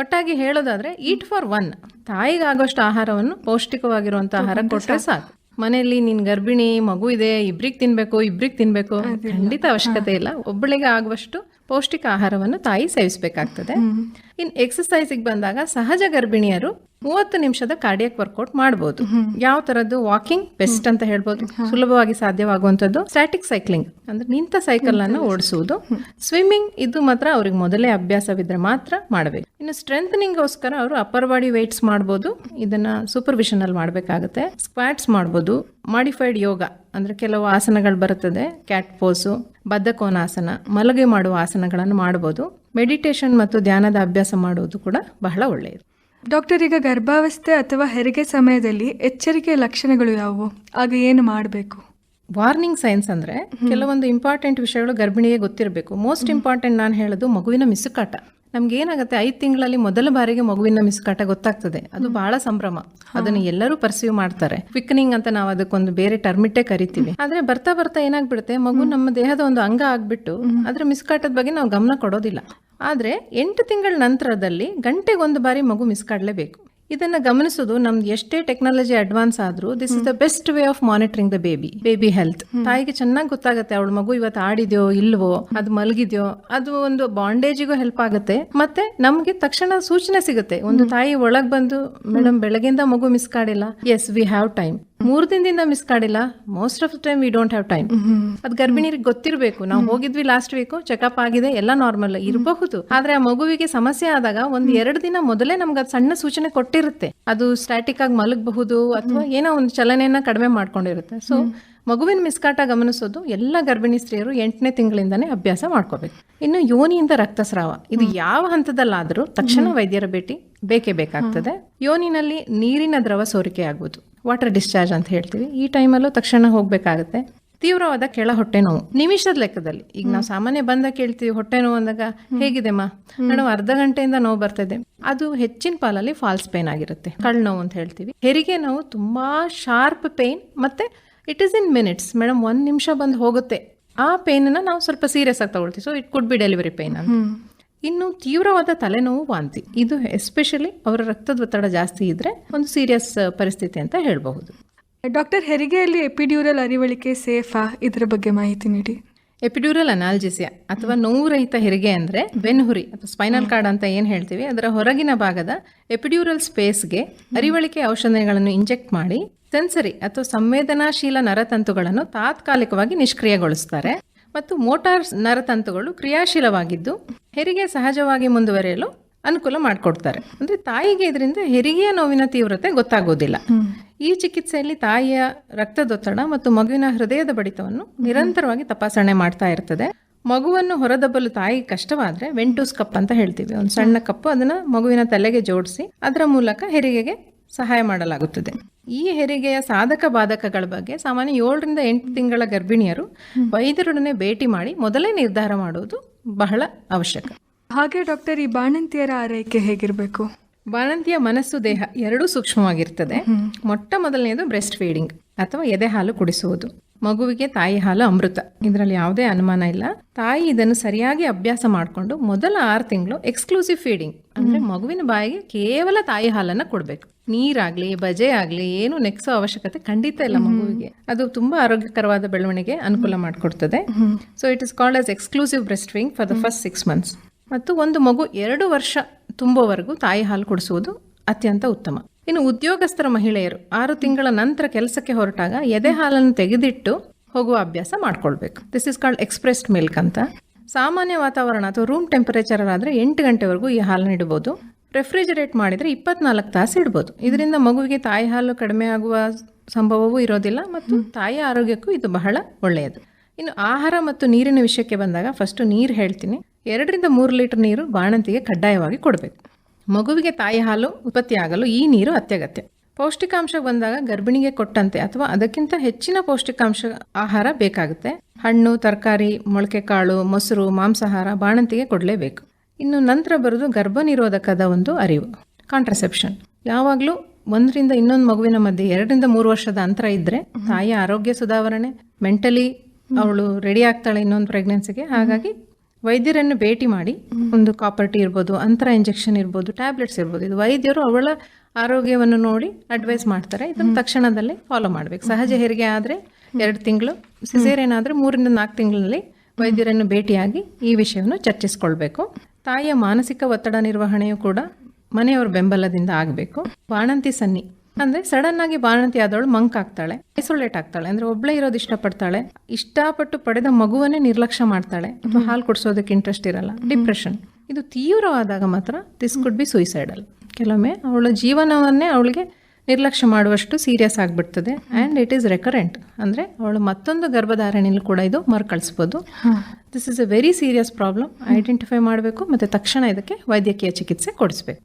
ಒಟ್ಟಾಗಿ ಹೇಳೋದಾದ್ರೆ ಈಟ್ ಫಾರ್ ಒನ್ ತಾಯಿಗಾಗೋಷ್ಟು ಆಹಾರವನ್ನು ಪೌಷ್ಟಿಕವಾಗಿರುವಂತ ಆಹಾರ ಕೊಟ್ಟರೆ ಸಾಕು. ಮನೆಯಲ್ಲಿ ನಿನ್ ಗರ್ಭಿಣಿ ಮಗು ಇದೆ ಇಬ್ರಿಗೆ ತಿನ್ಬೇಕು ಇಬ್ರಿಗೆ ತಿನ್ಬೇಕು ಖಂಡಿತ ಅವಶ್ಯಕತೆ ಇಲ್ಲ. ಒಬ್ಬಳಿಗೆ ಆಗುವಷ್ಟು ಪೌಷ್ಟಿಕ ಆಹಾರವನ್ನು ತಾಯಿ ಸೇವಿಸಬೇಕಾಗ್ತದೆ. ಇನ್ ಎಕ್ಸಸೈಸಿಗೆ ಬಂದಾಗ ಸಹಜ ಗರ್ಭಿಣಿಯರು ಮೂವತ್ತು ನಿಮಿಷದ ಕಾರ್ಡಿಯಕ್ ವರ್ಕೌಟ್ ಮಾಡಬಹುದು ಯಾವ ತರದ್ದು ವಾಕಿಂಗ್ ಬೆಸ್ಟ್ ಅಂತ ಹೇಳ್ಬೋದು. ಸುಲಭವಾಗಿ ಸಾಧ್ಯವಾಗುವಂತದ್ದು ಸ್ಟ್ಯಾಟಿಕ್ ಸೈಕ್ಲಿಂಗ್ ಅಂದ್ರೆ ನಿಂತ ಸೈಕಲ್ ಅನ್ನು ಓಡಿಸುವುದು. ಸ್ವಿಮ್ಮಿಂಗ್ ಇದು ಮಾತ್ರ ಅವ್ರಿಗೆ ಮೊದಲೇ ಅಭ್ಯಾಸವಿದ್ರೆ ಮಾತ್ರ ಮಾಡಬೇಕು. ಇನ್ನು ಸ್ಟ್ರೆಂಥನಿಂಗ್ ಗೋಸ್ಕರ ಅವರು ಅಪ್ಪರ್ ಬಾಡಿ ವೇಟ್ಸ್ ಮಾಡಬಹುದು ಇದನ್ನ ಸೂಪರ್ವಿಷನ್ ಅಲ್ಲಿ ಮಾಡಬೇಕಾಗುತ್ತೆ. ಸ್ಕ್ವಾಟ್ಸ್ ಮಾಡಬಹುದು ಮಾಡಿಫೈಡ್ ಯೋಗ ಅಂದ್ರೆ ಕೆಲವು ಆಸನಗಳು ಬರುತ್ತದೆ. ಕ್ಯಾಟ್ ಪೋಸು ಬದ್ಧಕೋನಾಸನ ಮಲಗೆ ಮಾಡುವ ಆಸನಗಳನ್ನು ಮಾಡಬಹುದು ಮೆಡಿಟೇಷನ್ ಮತ್ತು ಧ್ಯಾನದ ಅಭ್ಯಾಸ ಮಾಡುವುದು ಕೂಡ ಬಹಳ ಒಳ್ಳೆಯದು. ಡಾಕ್ಟರ್ ಈಗ ಗರ್ಭಾವಸ್ಥೆ ಅಥವಾ ಹೆರಿಗೆ ಸಮಯದಲ್ಲಿ ಎಚ್ಚರಿಕೆಯ ಲಕ್ಷಣಗಳು ಯಾವುವು? ಆಗ ಏನು ಮಾಡಬೇಕು? ವಾರ್ನಿಂಗ್ ಸೈನ್ಸ್ ಅಂದರೆ ಕೆಲವೊಂದು ಇಂಪಾರ್ಟೆಂಟ್ ವಿಷಯಗಳು ಗರ್ಭಿಣಿಗೆ ಗೊತ್ತಿರಬೇಕು. ಮೋಸ್ಟ್ ಇಂಪಾರ್ಟೆಂಟ್ ನಾನು ಹೇಳೋದು ಮಗುವಿನ ಮಿಸುಕಾಟ. ನಮ್ಗೆ ಏನಾಗುತ್ತೆ ಐದು ತಿಂಗಳಲ್ಲಿ ಮೊದಲ ಬಾರಿಗೆ ಮಗುವಿನ ಮಿಸ್ಕಾಟ ಗೊತ್ತಾಗ್ತದೆ. ಅದು ಬಹಳ ಸಂಭ್ರಮ. ಅದನ್ನ ಎಲ್ಲರೂ ಪರ್ಸೀವ್ ಮಾಡ್ತಾರೆ. ಕ್ವಿಕ್ನಿಂಗ್ ಅಂತ ನಾವು ಅದಕ್ಕೊಂದು ಬೇರೆ ಟರ್ಮಿಟ್ಟೆ ಕರಿತೀವಿ. ಆದ್ರೆ ಬರ್ತಾ ಬರ್ತಾ ಏನಾಗ್ಬಿಡುತ್ತೆ ಮಗು ನಮ್ಮ ದೇಹದ ಒಂದು ಅಂಗ ಆಗ್ಬಿಟ್ಟು ಅದ್ರ ಮಿಸ್ಕಾಟದ ಬಗ್ಗೆ ನಾವು ಗಮನ ಕೊಡೋದಿಲ್ಲ. ಆದ್ರೆ ಎಂಟು ತಿಂಗಳ ನಂತರದಲ್ಲಿ ಗಂಟೆಗೊಂದು ಬಾರಿ ಮಗು ಮಿಸ್ಕಾಡ್ಲೇಬೇಕು. ಇದನ್ನ ಗಮನಿಸೋದು, ನಮ್ದು ಎಷ್ಟೇ ಟೆಕ್ನಾಲಜಿ ಅಡ್ವಾನ್ಸ್ ಆದ್ರೂ this is the best way of monitoring the baby baby health ತಾಯಿಗೆ ಚೆನ್ನಾಗಿ ಗೊತ್ತಾಗುತ್ತೆ, ಅವಳು ಮಗು ಇವತ್ತು ಆಡಿದ್ಯೋ, ಇಲ್ವೋ, ಅದು ಮಲಗಿದ್ಯೋ, ಅದು ಒಂದು ಬಾಂಡೇಜಿಗೂ ಹೆಲ್ಪ್ ಆಗುತ್ತೆ. ಮತ್ತೆ ನಮ್ಗೆ ತಕ್ಷಣ ಸೂಚನೆ ಸಿಗುತ್ತೆ, ಒಂದು ತಾಯಿ ಒಳಗ್ ಬಂದು ಮೇಡಮ್ ಬೆಳಗಿಂದ ಮಗು ಮಿಸ್ ಕಾಡಿಲ್ಲ. ಎಸ್ ವಿ ಹ್ಯಾವ್ ಟೈಮ್ ಮೂರ್ ದಿನದಿಂದ ಮಿಸ್ ಕಾಡಿಲ್ಲ most of the time we don't have time ಅದು ಗರ್ಭಿಣಿಯರಿಗೆ ಗೊತ್ತಿರಬೇಕು. ನಾವು ಹೋಗಿದ್ವಿ ಲಾಸ್ಟ್ ವೀಕ್ ಚೆಕಪ್ ಆಗಿದೆ ಎಲ್ಲ ನಾರ್ಮಲ್ ಇರಬಹುದು. ಆದ್ರೆ ಆ ಮಗುವಿಗೆ ಸಮಸ್ಯೆ ಆದಾಗ ಒಂದ್ ಎರಡು ದಿನ ಮೊದಲೇ ನಮ್ಗೆ ಅದ್ ಸಣ್ಣ ಸೂಚನೆ ಕೊಟ್ಟಿರುತ್ತೆ. ಅದು ಸ್ಟ್ಯಾಟಿಕ್ ಆಗಿ ಮಲಗಬಹುದು ಅಥವಾ ಏನೋ ಒಂದು ಚಲನೆಯನ್ನ ಕಡಿಮೆ ಮಾಡ್ಕೊಂಡಿರುತ್ತೆ. ಸೊ ಮಗುವಿನ ಮಿಸ್ಕಾಟ ಗಮನಿಸೋದು ಎಲ್ಲ ಗರ್ಭಿಣಿ ಸ್ತ್ರೀಯರು ಎಂಟನೇ ತಿಂಗಳಿಂದಾನೇ ಅಭ್ಯಾಸ ಮಾಡ್ಕೋಬೇಕು. ಇನ್ನು ಯೋನಿಯಿಂದ ರಕ್ತಸ್ರಾವ. ಇದು ಯಾವ ಹಂತದಲ್ಲಾದರೂ ತಕ್ಷಣ ವೈದ್ಯರ ಭೇಟಿ ಬೇಕೇ ಬೇಕಾಗ್ತದೆ. ಯೋನಿನಲ್ಲಿ ನೀರಿನ ದ್ರವ ಸೋರಿಕೆ ಆಗುವುದು ವಾಟರ್ ಡಿಸ್ಚಾರ್ಜ್ ಅಂತ ಹೇಳ್ತೀವಿ. ಈ ಟೈಮಲ್ಲೂ ತಕ್ಷಣ ಹೋಗಬೇಕಾಗುತ್ತೆ. ತೀವ್ರವಾದ ಕೆಳ ಹೊಟ್ಟೆ ನೋವು. ನಿಮಿಷದ ಲೆಕ್ಕದಲ್ಲಿ. ಈಗ ನಾವು ಸಾಮಾನ್ಯ ಬಂದ ಕೇಳ್ತೀವಿ ಹೊಟ್ಟೆ ನೋವು ಅಂದಾಗ ಹೇಗಿದೆಮ್ಮ ನಾನು ಅರ್ಧ ಗಂಟೆಯಿಂದ ನೋವು ಬರ್ತಿದೆ. ಅದು ಹೆಚ್ಚಿನ ಪಾಲಲ್ಲಿ ಫಾಲ್ಸ್ ಪೇನ್ ಆಗಿರುತ್ತೆ. ಕಳ್ಳ ನೋವು ಅಂತ ಹೇಳ್ತೀವಿ. ಹೆರಿಗೆ ನೋವು ತುಂಬಾ ಶಾರ್ಪ್ ಪೇನ್ ಮತ್ತೆ it is in minutes. Madam ಒಂದ್ ನಿಮಿಷ ಬಂದು ಹೋಗುತ್ತೆ. ಆ ಪೇನನ್ನ ನಾವು ಸ್ವಲ್ಪ ಸೀರಿಯಸ್ ಆಗಿ ತಗೊಳ್ತೀವಿ. So it could be delivery pain ಅಂತ. ಇನ್ನು ತೀವ್ರವಾದ ತಲೆನೋವು ವಾಂತಿ. ಇದು ಎಸ್ಪೆಷಲಿ ಅವರ ರಕ್ತದ ಒತ್ತಡ ಜಾಸ್ತಿ ಇದ್ರೆ ಒಂದು ಸೀರಿಯಸ್ ಪರಿಸ್ಥಿತಿ ಅಂತ ಹೇಳಬಹುದು. ಡಾಕ್ಟರ್ ಹೆರಿಗೆಯಲ್ಲಿ ಎಪಿಡ್ಯೂರಲ್ ಅರಿವಳಿಕೆ ಸೇಫಾ? ಇದರ ಬಗ್ಗೆ ಮಾಹಿತಿ ನೀಡಿ. ಎಪಿಡ್ಯೂರಲ್ ಅನಾಲ್ಜಿಸಿಯಾ ಅಥವಾ ನೋವುರಹಿತ ಹೆರಿಗೆ ಅಂದರೆ ಬೆನ್ಹುರಿ ಅಥವಾ ಸ್ಪೈನಲ್ ಕಾರ್ಡ್ ಅಂತ ಏನು ಹೇಳ್ತೀವಿ ಅದರ ಹೊರಗಿನ ಭಾಗದ ಎಪಿಡ್ಯೂರಲ್ ಸ್ಪೇಸ್ಗೆ ಅರಿವಳಿಕೆ ಔಷಧಿಗಳನ್ನು ಇಂಜೆಕ್ಟ್ ಮಾಡಿ ಸೆನ್ಸರಿ ಅಥವಾ ಸಂವೇದನಾಶೀಲ ನರತಂತುಗಳನ್ನು ತಾತ್ಕಾಲಿಕವಾಗಿ ನಿಷ್ಕ್ರಿಯಗೊಳಿಸ್ತಾರೆ. ಮತ್ತು ಮೋಟಾರ್ ನರತಂತುಗಳು ಕ್ರಿಯಾಶೀಲವಾಗಿದ್ದು ಹೆರಿಗೆ ಸಹಜವಾಗಿ ಮುಂದುವರಿಯಲು ಅನುಕೂಲ ಮಾಡಿಕೊಡ್ತಾರೆ. ಅಂದರೆ ತಾಯಿಗೆ ಇದರಿಂದ ಹೆರಿಗೆಯ ನೋವಿನ ತೀವ್ರತೆ ಗೊತ್ತಾಗೋದಿಲ್ಲ. ಈ ಚಿಕಿತ್ಸೆಯಲ್ಲಿ ತಾಯಿಯ ರಕ್ತದೊತ್ತಡ ಮತ್ತು ಮಗುವಿನ ಹೃದಯದ ಬಡಿತವನ್ನು ನಿರಂತರವಾಗಿ ತಪಾಸಣೆ ಮಾಡ್ತಾ ಇರ್ತದೆ. ಮಗುವನ್ನು ಹೊರದಬ್ಬಲು ತಾಯಿ ಕಷ್ಟವಾದರೆ ವೆಂಟೂಸ್ ಕಪ್ ಅಂತ ಹೇಳ್ತೀವಿ. ಒಂದು ಸಣ್ಣ ಕಪ್ಪು, ಅದನ್ನು ಮಗುವಿನ ತಲೆಗೆ ಜೋಡಿಸಿ, ಅದರ ಮೂಲಕ ಹೆರಿಗೆಗೆ ಸಹಾಯ ಮಾಡಲಾಗುತ್ತದೆ. ಈ ಹೆರಿಗೆಯ ಸಾಧಕ ಬಾಧಕಗಳ ಬಗ್ಗೆ ಸಾಮಾನ್ಯ ಏಳರಿಂದ ಎಂಟು ತಿಂಗಳ ಗರ್ಭಿಣಿಯರು ವೈದ್ಯರೊಡನೆ ಭೇಟಿ ಮಾಡಿ ಮೊದಲೇ ನಿರ್ಧಾರ ಮಾಡುವುದು ಬಹಳ ಅವಶ್ಯಕ. ಹಾಗೆ ಡಾಕ್ಟರ್ ಈ ಬಾಣಂತಿಯರ ಆರೈಕೆ ಹೇಗಿರಬೇಕು? ಬಾಣಂತಿಯ ಮನಸ್ಸು ದೇಹ ಎರಡೂ ಸೂಕ್ಷ್ಮವಾಗಿರ್ತದೆ. ಮೊಟ್ಟ ಮೊದಲನೆಯದು ಬ್ರೆಸ್ಟ್ ಫೀಡಿಂಗ್ ಅಥವಾ ಎದೆ ಹಾಲು ಕುಡಿಸುವುದು. ಮಗುವಿಗೆ ತಾಯಿ ಹಾಲು ಅಮೃತ. ಇದರಲ್ಲಿ ಯಾವುದೇ ಅನುಮಾನ ಇಲ್ಲ. ತಾಯಿ ಇದನ್ನು ಸರಿಯಾಗಿ ಅಭ್ಯಾಸ ಮಾಡಿಕೊಂಡು ಮೊದಲ ಆರು ತಿಂಗಳು ಎಕ್ಸ್ಕ್ಲೂಸಿವ್ ಫೀಡಿಂಗ್ ಅಂದ್ರೆ ಮಗುವಿನ ಬಾಯಿಗೆ ಕೇವಲ ತಾಯಿ ಹಾಲನ್ನ ಕೊಡಬೇಕು. ನೀರಾಗ್ಲಿ ಬಜೆ ಆಗ್ಲಿ ಏನು ನೆಕ್ಸೋ ಅವಶ್ಯಕತೆ ಖಂಡಿತ ಇಲ್ಲ ಮಗುವಿಗೆ. ಅದು ತುಂಬಾ ಆರೋಗ್ಯಕರವಾದ ಬೆಳವಣಿಗೆ ಅನುಕೂಲ ಮಾಡಿಕೊಡ್ತದೆ. So it is called as exclusive breast feeding for the first six months ಮತ್ತು ಒಂದು ಮಗು ಎರಡು ವರ್ಷ ತುಂಬುವವರೆಗೂ ತಾಯಿ ಹಾಲು ಕುಡಿಸುವುದು ಅತ್ಯಂತ ಉತ್ತಮ. ಇನ್ನು ಉದ್ಯೋಗಸ್ಥರ ಮಹಿಳೆಯರು ಆರು ತಿಂಗಳ ನಂತರ ಕೆಲಸಕ್ಕೆ ಹೊರಟಾಗ ಎದೆ ಹಾಲನ್ನು ತೆಗೆದಿಟ್ಟು ಹೋಗುವ ಅಭ್ಯಾಸ ಮಾಡ್ಕೊಳ್ಬೇಕು. This is called expressed milk ಅಂತ. ಸಾಮಾನ್ಯ ವಾತಾವರಣ ಅಥವಾ ರೂಮ್ ಟೆಂಪರೇಚರ್ ಆದರೆ ಎಂಟು ಗಂಟೆವರೆಗೂ ಈ ಹಾಲನ್ನು ಇಡಬಹುದು. ರೆಫ್ರಿಜರೇಟ್ ಮಾಡಿದರೆ ಇಪ್ಪತ್ನಾಲ್ಕು ತಾಸು ಇಡ್ಬೋದು ಇದರಿಂದ ಮಗುವಿಗೆ ತಾಯಿ ಹಾಲು ಕಡಿಮೆ ಆಗುವ ಸಂಭವವೂ ಇರೋದಿಲ್ಲ ಮತ್ತು ತಾಯಿಯ ಆರೋಗ್ಯಕ್ಕೂ ಇದು ಬಹಳ ಒಳ್ಳೆಯದು. ಇನ್ನು ಆಹಾರ ಮತ್ತು ನೀರಿನ ವಿಷಯಕ್ಕೆ ಬಂದಾಗ ಫಸ್ಟು ನೀರು ಹೇಳ್ತೀನಿ. ಎರಡರಿಂದ ಮೂರು ಲೀಟರ್ ನೀರು ಬಾಣಂತಿಗೆ ಕಡ್ಡಾಯವಾಗಿ ಕೊಡಬೇಕು. ಮಗುವಿಗೆ ತಾಯಿ ಹಾಲು ಉತ್ಪತ್ತಿಯಾಗಲು ಈ ನೀರು ಅತ್ಯಗತ್ಯ. ಪೌಷ್ಟಿಕಾಂಶ ಬಂದಾಗ ಗರ್ಭಿಣಿಗೆ ಕೊಟ್ಟಂತೆ ಅಥವಾ ಅದಕ್ಕಿಂತ ಹೆಚ್ಚಿನ ಪೌಷ್ಟಿಕಾಂಶ ಆಹಾರ ಬೇಕಾಗುತ್ತೆ. ಹಣ್ಣು, ತರಕಾರಿ ಮೊಳಕೆ ಕಾಳು ಮೊಸರು, ಮಾಂಸಾಹಾರ ಬಾಣಂತಿಗೆ ಕೊಡಲೇಬೇಕು. ಇನ್ನು ನಂತರ ಬರೋದು ಗರ್ಭನಿರೋಧಕದ ಒಂದು ಅರಿವು ಕಾಂಟ್ರಸೆಪ್ಷನ್ ಯಾವಾಗಲೂ ಒಂದರಿಂದ ಇನ್ನೊಂದು ಮಗುವಿನ ಮಧ್ಯೆ ಎರಡರಿಂದ ಮೂರು ವರ್ಷದ ಅಂತರ ಇದ್ದರೆ ತಾಯಿಯ ಆರೋಗ್ಯ ಸುಧಾರಣೆ ಮೆಂಟಲಿ ಅವಳು ರೆಡಿ ಆಗ್ತಾಳೆ ಇನ್ನೊಂದು ಪ್ರೆಗ್ನೆನ್ಸಿಗೆ ಹಾಗಾಗಿ ವೈದ್ಯರನ್ನು ಭೇಟಿ ಮಾಡಿ ಒಂದು ಕಾಪರ್ಟಿ ಇರ್ಬೋದು ಅಂತರ ಇಂಜೆಕ್ಷನ್ ಇರ್ಬೋದು ಟ್ಯಾಬ್ಲೆಟ್ಸ್ ಇರ್ಬೋದು. ಇದು ವೈದ್ಯರು ಅವಳ ಆರೋಗ್ಯವನ್ನು ನೋಡಿ ಅಡ್ವೈಸ್ ಮಾಡ್ತಾರೆ. ಇದನ್ನು ತಕ್ಷಣದಲ್ಲೇ ಫಾಲೋ ಮಾಡಬೇಕು. ಸಹಜ ಹೆರಿಗೆ ಆದರೆ ಎರಡು ತಿಂಗಳು ಸಿಸೇರಿಯನ್ ಆದರೆ ಮೂರಿಂದ ನಾಲ್ಕು ತಿಂಗಳಲ್ಲಿ ವೈದ್ಯರನ್ನು ಭೇಟಿಯಾಗಿ ಈ ವಿಷಯವನ್ನು ಚರ್ಚಿಸ್ಕೊಳ್ಬೇಕು. ತಾಯಿಯ ಮಾನಸಿಕ ಒತ್ತಡ ನಿರ್ವಹಣೆಯು ಕೂಡ ಮನೆಯವರ ಬೆಂಬಲದಿಂದ ಆಗಬೇಕು. ಬಾಣಂತಿ ಸನ್ನಿ ಅಂದ್ರೆ ಸಡನ್ ಆಗಿ ಬಾಣಂತಿ ಆದವಳು ಮಂಕ್ ಆಗ್ತಾಳೆ ಐಸೋಲೇಟ್ ಆಗ್ತಾಳೆ ಅಂದ್ರೆ ಒಬ್ಳೆ ಇರೋದು ಇಷ್ಟಪಡ್ತಾಳೆ ಇಷ್ಟಪಟ್ಟು ಪಡೆದ ಮಗುವನ್ನೇ ನಿರ್ಲಕ್ಷ್ಯ ಮಾಡ್ತಾಳೆ ಅಥವಾ ಹಾಲು ಕುಡಿಸೋದಕ್ಕೆ ಇಂಟ್ರೆಸ್ಟ್ ಇರಲ್ಲ ಡಿಪ್ರೆಷನ್ ಇದು ತೀವ್ರವಾದಾಗ ಮಾತ್ರ ದಿಸ್ ಕುಡ್ ಬಿ ಸುಯಿಸೈಡಲ್ ಕೆಲವೊಮ್ಮೆ ಅವಳ ಜೀವನವನ್ನೇ ಅವಳಿಗೆ ನಿರ್ಲಕ್ಷ್ಯ ಮಾಡುವಷ್ಟು ಸೀರಿಯಸ್ ಆಗಿಬಿಡ್ತದೆ ಆ್ಯಂಡ್ ಇಟ್ ಈಸ್ ರೆಕರೆಂಟ್ ಅಂದರೆ ಅವಳು ಮತ್ತೊಂದು ಗರ್ಭಧಾರಣೆಯಲ್ಲಿ ಕೂಡ ಇದು ಮರುಕಳಿಸ್ಬೋದು this is a very serious problem identify ಮಾಡಬೇಕು ಮತ್ತು ತಕ್ಷಣ ಇದಕ್ಕೆ ವೈದ್ಯಕೀಯ ಚಿಕಿತ್ಸೆ ಕೊಡಿಸ್ಬೇಕು.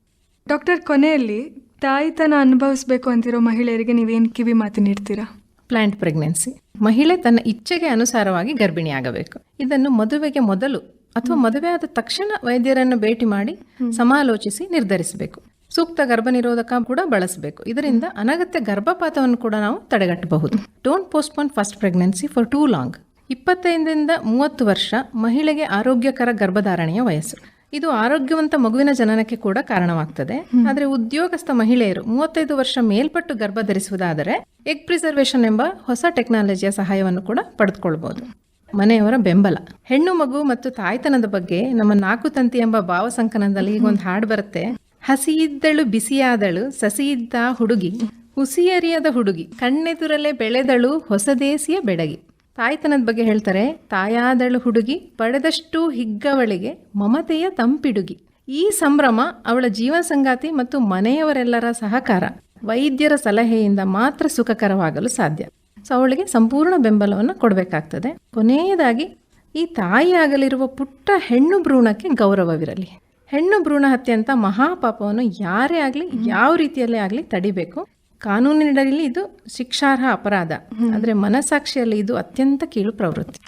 ಡಾಕ್ಟರ್ ಕೊನೆಯಲ್ಲಿ ತಾಯಿತನ ಅನುಭವಿಸ್ಬೇಕು ಅಂತಿರೋ ಮಹಿಳೆಯರಿಗೆ ನೀವೇನು ಕಿವಿ ಮಾತು ನೀಡ್ತೀರಾ ಪ್ಲಾಂಟ್ ಪ್ರೆಗ್ನೆನ್ಸಿ. ಮಹಿಳೆ ತನ್ನ ಇಚ್ಛೆಗೆ ಅನುಸಾರವಾಗಿ ಗರ್ಭಿಣಿಯಾಗಬೇಕು ಇದನ್ನು ಮದುವೆಗೆ ಮೊದಲು ಅಥವಾ ಮದುವೆ ಆದ ತಕ್ಷಣ ವೈದ್ಯರನ್ನು ಭೇಟಿ ಮಾಡಿ ಸಮಾಲೋಚಿಸಿ ನಿರ್ಧರಿಸಬೇಕು. ಸೂಕ್ತ ಗರ್ಭ ನಿರೋಧಕ ಕೂಡ ಬಳಸಬೇಕು. ಇದರಿಂದ ಅನಗತ್ಯ ಗರ್ಭಪಾತವನ್ನು ಕೂಡ ನಾವು ತಡೆಗಟ್ಟಬಹುದು. Don't postpone first pregnancy for too long ಇಪ್ಪತ್ತೈದರಿಂದ ಮೂವತ್ತು ವರ್ಷ ಮಹಿಳೆಗೆ ಆರೋಗ್ಯಕರ ಗರ್ಭಧಾರಣೆಯ ವಯಸ್ಸು. ಇದು ಆರೋಗ್ಯವಂತ ಮಗುವಿನ ಜನನಕ್ಕೆ ಕೂಡ ಕಾರಣವಾಗ್ತದೆ. ಆದರೆ ಉದ್ಯೋಗಸ್ಥ ಮಹಿಳೆಯರು ಮೂವತ್ತೈದು ವರ್ಷ ಮೇಲ್ಪಟ್ಟು ಗರ್ಭ ಧರಿಸುವುದಾದರೆ ಎಗ್ ಪ್ರಿಸರ್ವೇಷನ್ ಎಂಬ ಹೊಸ ಟೆಕ್ನಾಲಜಿಯ ಸಹಾಯವನ್ನು ಕೂಡ ಪಡೆದುಕೊಳ್ಬಹುದು ಮನೆಯವರ ಬೆಂಬಲ. ಹೆಣ್ಣು ಮಗು ಮತ್ತು ತಾಯ್ತನದ ಬಗ್ಗೆ ನಮ್ಮ ನಾಲ್ಕು ತಂತಿ ಎಂಬ ಭಾವಸಂಕಲನದಲ್ಲಿ ಈಗ ಒಂದು ಹಾಡು ಬರುತ್ತೆ. ಹಸಿಯಿದ್ದಳು ಬಿಸಿಯಾದಳು ಸಸಿಯಿದ್ದ ಹುಡುಗಿ. ಹುಸಿಯರಿಯದ ಹುಡುಗಿ. ಕಣ್ಣೆದುರಲೆ ಬೆಳೆದಳು ಹೊಸದೇಸಿಯ ಬೆಡಗಿ. ತಾಯ್ತನದ ಬಗ್ಗೆ ಹೇಳ್ತಾರೆ ತಾಯಾದಳು ಹುಡುಗಿ ಪಡೆದಷ್ಟು ಹಿಗ್ಗವಳಿಗೆ ಮಮತೆಯ ತಂಪಿಡುಗಿ. ಈ ಸಂಭ್ರಮ ಅವಳ ಜೀವನ ಸಂಗಾತಿ ಮತ್ತು ಮನೆಯವರೆಲ್ಲರ ಸಹಕಾರ ವೈದ್ಯರ ಸಲಹೆಯಿಂದ ಮಾತ್ರ ಸುಖಕರವಾಗಲು ಸಾಧ್ಯ. ಸೊ ಅವಳಿಗೆ ಸಂಪೂರ್ಣ ಬೆಂಬಲವನ್ನು ಕೊಡಬೇಕಾಗ್ತದೆ. ಕೊನೆಯದಾಗಿ ಈ ತಾಯಿಯಾಗಲಿರುವ ಪುಟ್ಟ ಹೆಣ್ಣು ಭ್ರೂಣಕ್ಕೆ ಗೌರವವಿರಲಿ. ಹೆಣ್ಣು ಭ್ರೂಣ ಹತ್ಯೆ ಅಂತ ಮಹಾಪಾಪವನ್ನು ಯಾರೇ ಆಗಲಿ ಯಾವ ರೀತಿಯಲ್ಲೇ ಆಗಲಿ ತಡಿಬೇಕು. ಕಾನೂನಿನಡಿಯಲ್ಲಿ ಇದು ಶಿಕ್ಷಾರ್ಹ ಅಪರಾಧ. ಅಂದರೆ ಮನಸ್ಸಾಕ್ಷಿಯಲ್ಲಿ ಇದು ಅತ್ಯಂತ ಕೀಳು ಪ್ರವೃತ್ತಿ.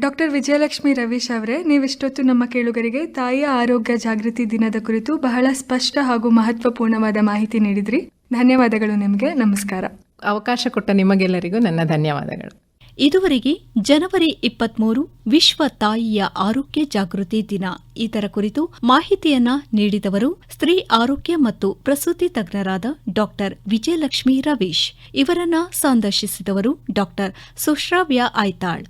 ಡಾಕ್ಟರ್ ವಿಜಯಲಕ್ಷ್ಮಿ ರವೀಶ್ ಅವರೇ ನೀವಿಷ್ಟೊತ್ತು ನಮ್ಮ ಕೇಳುಗರಿಗೆ ತಾಯಿಯ ಆರೋಗ್ಯ ಜಾಗೃತಿ ದಿನದ ಕುರಿತು ಬಹಳ ಸ್ಪಷ್ಟ ಹಾಗೂ ಮಹತ್ವಪೂರ್ಣವಾದ ಮಾಹಿತಿ ನೀಡಿದ್ರಿ. ಧನ್ಯವಾದಗಳು ನಿಮಗೆ. ನಮಸ್ಕಾರ. ಅವಕಾಶ ಕೊಟ್ಟ ನಿಮಗೆಲ್ಲರಿಗೂ ನನ್ನ ಧನ್ಯವಾದಗಳು. ಇದುವರೆಗೆ ಜನವರಿ ಇಪ್ಪತ್ಮೂರು ವಿಶ್ವ ತಾಯಿಯ ಆರೋಗ್ಯ ಜಾಗೃತಿ ದಿನ. ಇದರ ಕುರಿತು ಮಾಹಿತಿಯನ್ನ ನೀಡಿದವರು ಸ್ತ್ರೀ ಆರೋಗ್ಯ ಮತ್ತು ಪ್ರಸೂತಿ ತಜ್ಞರಾದ ಡಾಕ್ಟರ್ ವಿಜಯಲಕ್ಷ್ಮಿ ರವೀಶ್. ಇವರನ್ನ ಸಂದರ್ಶಿಸಿದವರು ಡಾಕ್ಟರ್ ಸುಶ್ರಾವ್ಯ ಐತಾಳ್